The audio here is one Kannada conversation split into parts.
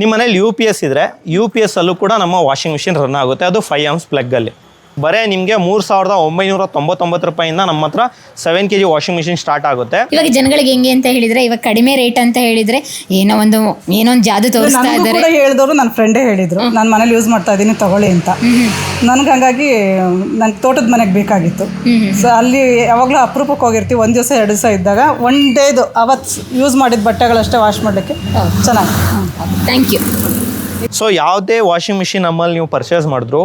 ನಿಮ್ಮ ಮನೇಲಿ ಯು ಪಿ ಎಸ್ ಇದ್ರೆ ಯು ಪಿ ಎಸ್ ಅಲ್ಲೂ ಕೂಡ ನಮ್ಮ ವಾಷಿಂಗ್ ಮಿಷಿನ್ ರನ್ ಆಗುತ್ತೆ. ಅದು ಫೈವ್ ಆಮ್ಸ್ ಪ್ಲಗ್ಗಲ್ಲಿ ಬರೇ ನಿಮಗೆ ಮೂರು ಸಾವಿರದ ಒಂಬೈನೂರ ತೊಂಬತ್ತೊಂಬತ್ತು ರೂಪಾಯಿಂದ ನಮ್ಮ ಹತ್ರ seven K G washing machine start ಆಗುತ್ತೆ. ಇವಾಗ ಜನಗಳಿಗೆ ಹೆಂಗೆ ಅಂತ ಹೇಳಿದ್ರೆ ಇವಾಗ ಕಡಿಮೆ ರೇಟ್ ಅಂತ ಹೇಳಿದ್ರೆ ಏನೋ ಒಂದು ಏನೋ ಒಂದು ಜಾದು ತೋರಿಸ್ತಾ ಇದ್ದಾರೆ. ಕೂಡ ಹೇಳಿದವರು ನನ್ನ ಫ್ರೆಂಡೇ ಹೇಳಿದ್ರು ನಾನು ಮನೇಲಿ ಯೂಸ್ ಮಾಡ್ತಾ ಇದ್ದೀನಿ ತಗೊಳ್ಳಿ ಅಂತ. ನನ್ಗೆ ಹಂಗಾಗಿ ನಂಗೆ ತೋಟದ ಮನೆಗೆ ಬೇಕಾಗಿತ್ತು. ಸೊ ಅಲ್ಲಿ ಯಾವಾಗಲೂ ಅಪರೂಪಕ್ಕೆ ಹೋಗಿರ್ತೀವಿ. ಒಂದು ದಿವಸ ಎರಡು ದಿವಸ ಇದ್ದಾಗ ಒನ್ ಡೇದು ಅವತ್ತು ಯೂಸ್ ಮಾಡಿದ ಬಟ್ಟೆಗಳಷ್ಟೇ ವಾಶ್ ಮಾಡಲಿಕ್ಕೆ ಚೆನ್ನಾಗಿ ಥ್ಯಾಂಕ್ ಯು ಸೊ ಯಾವುದೇ ವಾಷಿಂಗ್ ಮಿಷಿನ್ ನಮ್ಮಲ್ಲಿ ನೀವು ಪರ್ಚೇಸ್ ಮಾಡಿದ್ರು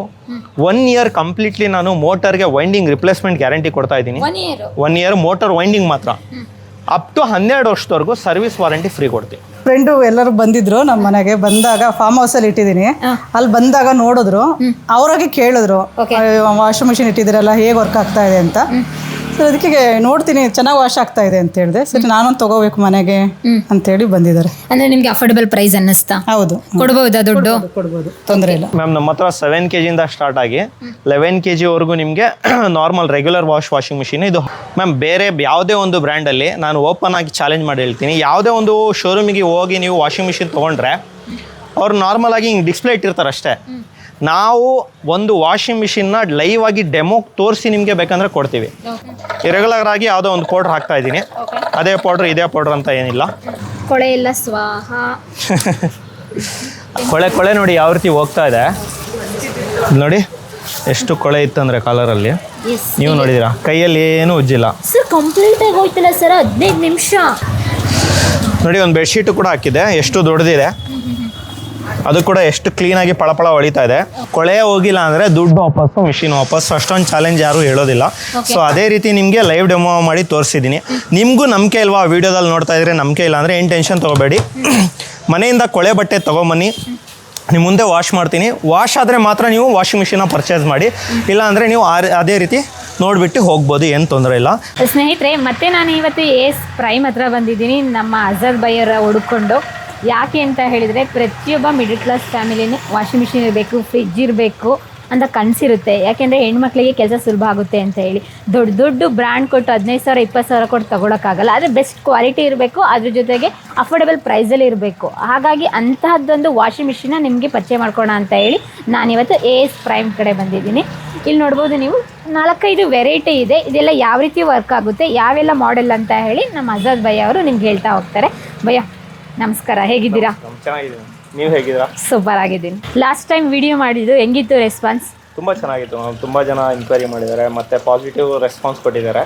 ಒನ್ ಇಯರ್ ಕಂಪ್ಲೀಟ್ಲಿ ನಾನು ಮೋಟರ್ಗೆ ವೈಂಡಿಂಗ್ ರಿಪ್ಲೇಸ್ಮೆಂಟ್ ಗ್ಯಾರಂಟಿ ಕೊಡ್ತಾ ಇದ್ದೀನಿ. ಒನ್ ಇಯರ್ ಮೋಟರ್ ವೈಂಡಿಂಗ್ ಮಾತ್ರ. ಅಪ್ ಟು ಹನ್ನೆರಡು ವರ್ಷದವರೆಗೂ ಸರ್ವಿಸ್ ವಾರಂಟಿ ಫ್ರೀ ಕೊಡ್ತೀವಿ ಫ್ರೆಂಡು ಎಲ್ಲರೂ ಬಂದಿದ್ರು ನಮ್ಮ ಮನೆಗೆ ಬಂದಾಗ ಫಾರ್ಮ್ ಹೌಸಲ್ಲಿ ಇಟ್ಟಿದ್ದೀನಿ. ಅಲ್ಲಿ ಬಂದಾಗ ನೋಡಿದ್ರು ಅವ್ರಾಗೆ ಕೇಳಿದ್ರು ವಾಷಿಂಗ್ ಮಿಷಿನ್ ಇಟ್ಟಿದ್ದೀರಲ್ಲ ಹೇಗೆ ವರ್ಕ್ ಆಗ್ತಾ ಇದೆ ಅಂತ. ಅದಕ್ಕೆ ನೋಡ್ತೀನಿ ಚೆನ್ನಾಗಿ ವಾಶ್ ಆಗ್ತಾ ಇದೆ ಅಂತ ಹೇಳಿದೆ. ಸರಿ ನಾನೊಂದು ತಗೋಬೇಕು ಮನೆಗೆ ಅಂತೇಳಿ ಬಂದಿದ್ದಾರೆ. ಅಂದ್ರೆ ನಿಮ್ಗೆ ಅಫೋರ್ಡಬಲ್ ಪ್ರೈಸ್ ಅನ್ನಿಸ್ತಾ? ಹೌದು. ಕೊಡಬಹುದಾ ದುಡ್ಡು? ಕೊಡ್ಬೋದು ತೊಂದರೆ ಇಲ್ಲ. ಮ್ಯಾಮ್ ನಮ್ಮ ಹತ್ರ ಸೆವೆನ್ ಕೆ ಜಿಯಿಂದ ಸ್ಟಾರ್ಟ್ ಆಗಿ ಲೆವೆನ್ ಕೆ ಜಿವರೆಗೂ ನಿಮಗೆ normal regular wash washing machine ಇದು. ಮ್ಯಾಮ್ ಬೇರೆ ಯಾವುದೇ ಒಂದು ಬ್ರ್ಯಾಂಡಲ್ಲಿ ನಾನು ಓಪನ್ ಆಗಿ ಚಾಲೆಂಜ್ ಮಾಡಿ ಹೇಳ್ತೀನಿ. ಯಾವುದೇ ಒಂದು ಶೋರೂಮಿಗೆ ಹೋಗಿ ನೀವು ವಾಷಿಂಗ್ ಮಿಷಿನ್ ತೊಗೊಂಡ್ರೆ ಅವ್ರು ನಾರ್ಮಲ್ ಆಗಿ ಹಿಂಗೆ ಡಿಸ್ಪ್ಲೇ ಇಟ್ಟಿರ್ತಾರೆ ಅಷ್ಟೇ ನಾವು ಒಂದು ವಾಷಿಂಗ್ ಮಿಷಿನ್ನ ಲೈವ್ ಆಗಿ ಡೆಮೋ ತೋರಿಸಿ ನಿಮಗೆ ಬೇಕಂದ್ರೆ ಕೊಡ್ತೀವಿ. ಇರೆಗ್ಯುಲರ್ ಆಗಿ ಯಾವುದೋ ಒಂದು ಪೌಡ್ರ್ ಹಾಕ್ತಾ ಇದ್ದೀನಿ. ಅದೇ ಪೌಡ್ರ್ ಇದೇ ಪೌಡ್ರ್ ಅಂತ ಏನಿಲ್ಲ. ಕೊಳೆ ಇಲ್ಲ ಸ್ವಾಹ. ಕೊಳೆ ಕೊಳೆ ನೋಡಿ ಯಾವ ರೀತಿ ಹೋಗ್ತಾ ಇದೆ. ನೋಡಿ ಎಷ್ಟು ಕೊಳೆ ಇತ್ತಂದ್ರೆ ಕಾಲರಲ್ಲಿ ನೀವು ನೋಡಿದಿರಾ ಕೈಯಲ್ಲಿ ಏನು ಉಜ್ಜಿಲ್ಲ. ಸರ್ ಕಂಪ್ಲೀಟ್ ಆಗಿ ಹೋಯ್ತಲ್ಲ ಸರ್ ಹದಿನೈದು ನಿಮಿಷ. ನೋಡಿ ಒಂದು ಬೆಡ್ಶೀಟು ಕೂಡ ಹಾಕಿದೆ ಎಷ್ಟು ದೊಡ್ಡದಿದೆ. ಅದು ಕೂಡ ಎಷ್ಟು ಕ್ಲೀನಾಗಿ ಪಳಪಳ ಹೊಳಿತಾ ಇದೆ. ಕೊಳೆ ಹೋಗಿಲ್ಲ ಅಂದರೆ ದುಡ್ಡು ವಾಪಸ್ಸು ಮಿಷಿನ್ ವಾಪಸ್ಸು ಅಷ್ಟೊಂದು ಚಾಲೆಂಜ್ ಯಾರೂ ಹೇಳೋದಿಲ್ಲ. ಸೊ ಅದೇ ರೀತಿ ನಿಮಗೆ ಲೈವ್ ಡೆಮೋ ಮಾಡಿ ತೋರಿಸಿದ್ದೀನಿ ನಿಮಗೂ ನಂಬಿಕೆ ಇಲ್ವಾ ವಿಡಿಯೋದಲ್ಲಿ ನೋಡ್ತಾ ಇದ್ರೆ ನಂಬಿಕೆ ಇಲ್ಲ ಅಂದರೆ ಏನು ಟೆನ್ಷನ್ ತೊಗೋಬೇಡಿ. ಮನೆಯಿಂದ ಕೊಳೆ ಬಟ್ಟೆ ತೊಗೊಂಬನ್ನಿ. ನಿಮ್ಮ ಮುಂದೆ ವಾಶ್ ಮಾಡ್ತೀನಿ. ವಾಶ್ ಆದರೆ ಮಾತ್ರ ನೀವು ವಾಷಿಂಗ್ ಮಿಷಿನ ಪರ್ಚೇಸ್ ಮಾಡಿ. ಇಲ್ಲ ಅಂದರೆ ನೀವು ಆ- ಅದೇ ರೀತಿ ನೋಡ್ಬಿಟ್ಟು ಹೋಗ್ಬೋದು ಏನು ತೊಂದರೆ ಇಲ್ಲ. ಸ್ನೇಹಿತರೆ ಮತ್ತೆ ನಾನು ಇವತ್ತು ಎಸ್ ಪ್ರೈಮ್ ಹತ್ರ ಬಂದಿದ್ದೀನಿ. ನಮ್ಮ ಅಜರ್ ಬೈಯರ ಹುಡುಕೊಂಡು. ಯಾಕೆ ಅಂತ ಹೇಳಿದರೆ ಪ್ರತಿಯೊಬ್ಬ ಮಿಡಲ್ ಕ್ಲಾಸ್ ಫ್ಯಾಮಿಲಿನೂ ವಾಷಿಂಗ್ ಮಿಷಿನ್ ಇರಬೇಕು ಫ್ರಿಜ್ ಇರಬೇಕು ಅಂತ ಕನಸಿರುತ್ತೆ. ಯಾಕೆಂದರೆ ಹೆಣ್ಮಕ್ಳಿಗೆ ಕೆಲಸ ಸುಲಭ ಆಗುತ್ತೆ ಅಂತ ಹೇಳಿ. ದೊಡ್ಡ ದೊಡ್ಡ ಬ್ರ್ಯಾಂಡ್ ಕೊಟ್ಟು ಹದಿನೈದು ಸಾವಿರ, ಇಪ್ಪತ್ತು ಸಾವಿರ ಕೊಟ್ಟು ತೊಗೊಳಕ್ಕಾಗಲ್ಲ. ಆದರೆ ಬೆಸ್ಟ್ ಕ್ವಾಲಿಟಿ ಇರಬೇಕು, ಅದ್ರ ಜೊತೆಗೆ ಅಫೋರ್ಡೆಬಲ್ ಪ್ರೈಸಲ್ಲಿ ಇರಬೇಕು. ಹಾಗಾಗಿ ಅಂತಹದ್ದೊಂದು ವಾಷಿಂಗ್ ಮಿಷಿನ ನಿಮಗೆ ಪರಿಚಯ ಮಾಡ್ಕೋಣ ಅಂತ ಹೇಳಿ ನಾನಿವತ್ತು ಎ ಎಸ್ ಪ್ರೈಮ್ ಕಡೆ ಬಂದಿದ್ದೀನಿ. ಇಲ್ಲಿ ನೋಡ್ಬೋದು ನೀವು ನಾಲ್ಕೈದು ವೆರೈಟಿ ಇದೆ. ಇದೆಲ್ಲ ಯಾವ ರೀತಿ ವರ್ಕ್ ಆಗುತ್ತೆ, ಯಾವೆಲ್ಲ ಮಾಡೆಲ್ ಅಂತ ಹೇಳಿ ನಮ್ಮ ಅಜಾದ್ ಭಯ್ಯ ಅವರು ನಿಮ್ಗೆ ಹೇಳ್ತಾ ಹೋಗ್ತಾರೆ. ಭಯ್ಯ ನಮಸ್ಕಾರ ಹೇಗಿದ್ದೀರಾ? ಚೆನ್ನಾಗಿದ್ದೀನಿ. ನೀವು ಹೇಗಿದ್ದೀರಾ? ಸೂಪರ್ ಆಗಿದ್ದೀನಿ ಲಾಸ್ಟ್ ಟೈಮ್ ವಿಡಿಯೋ ಮಾಡಿದ್ದು ಹೆಂಗಿತ್ತು ರೆಸ್ಪಾನ್ಸ್ ತುಂಬ ಚೆನ್ನಾಗಿತ್ತು. ತುಂಬಾ ಜನ ಎನ್ಕ್ವೈರಿ ಮಾಡಿದ್ದಾರೆ ಮತ್ತೆ ಪಾಸಿಟಿವ್ ರೆಸ್ಪಾನ್ಸ್ ಕೊಟ್ಟಿದ್ದಾರೆ.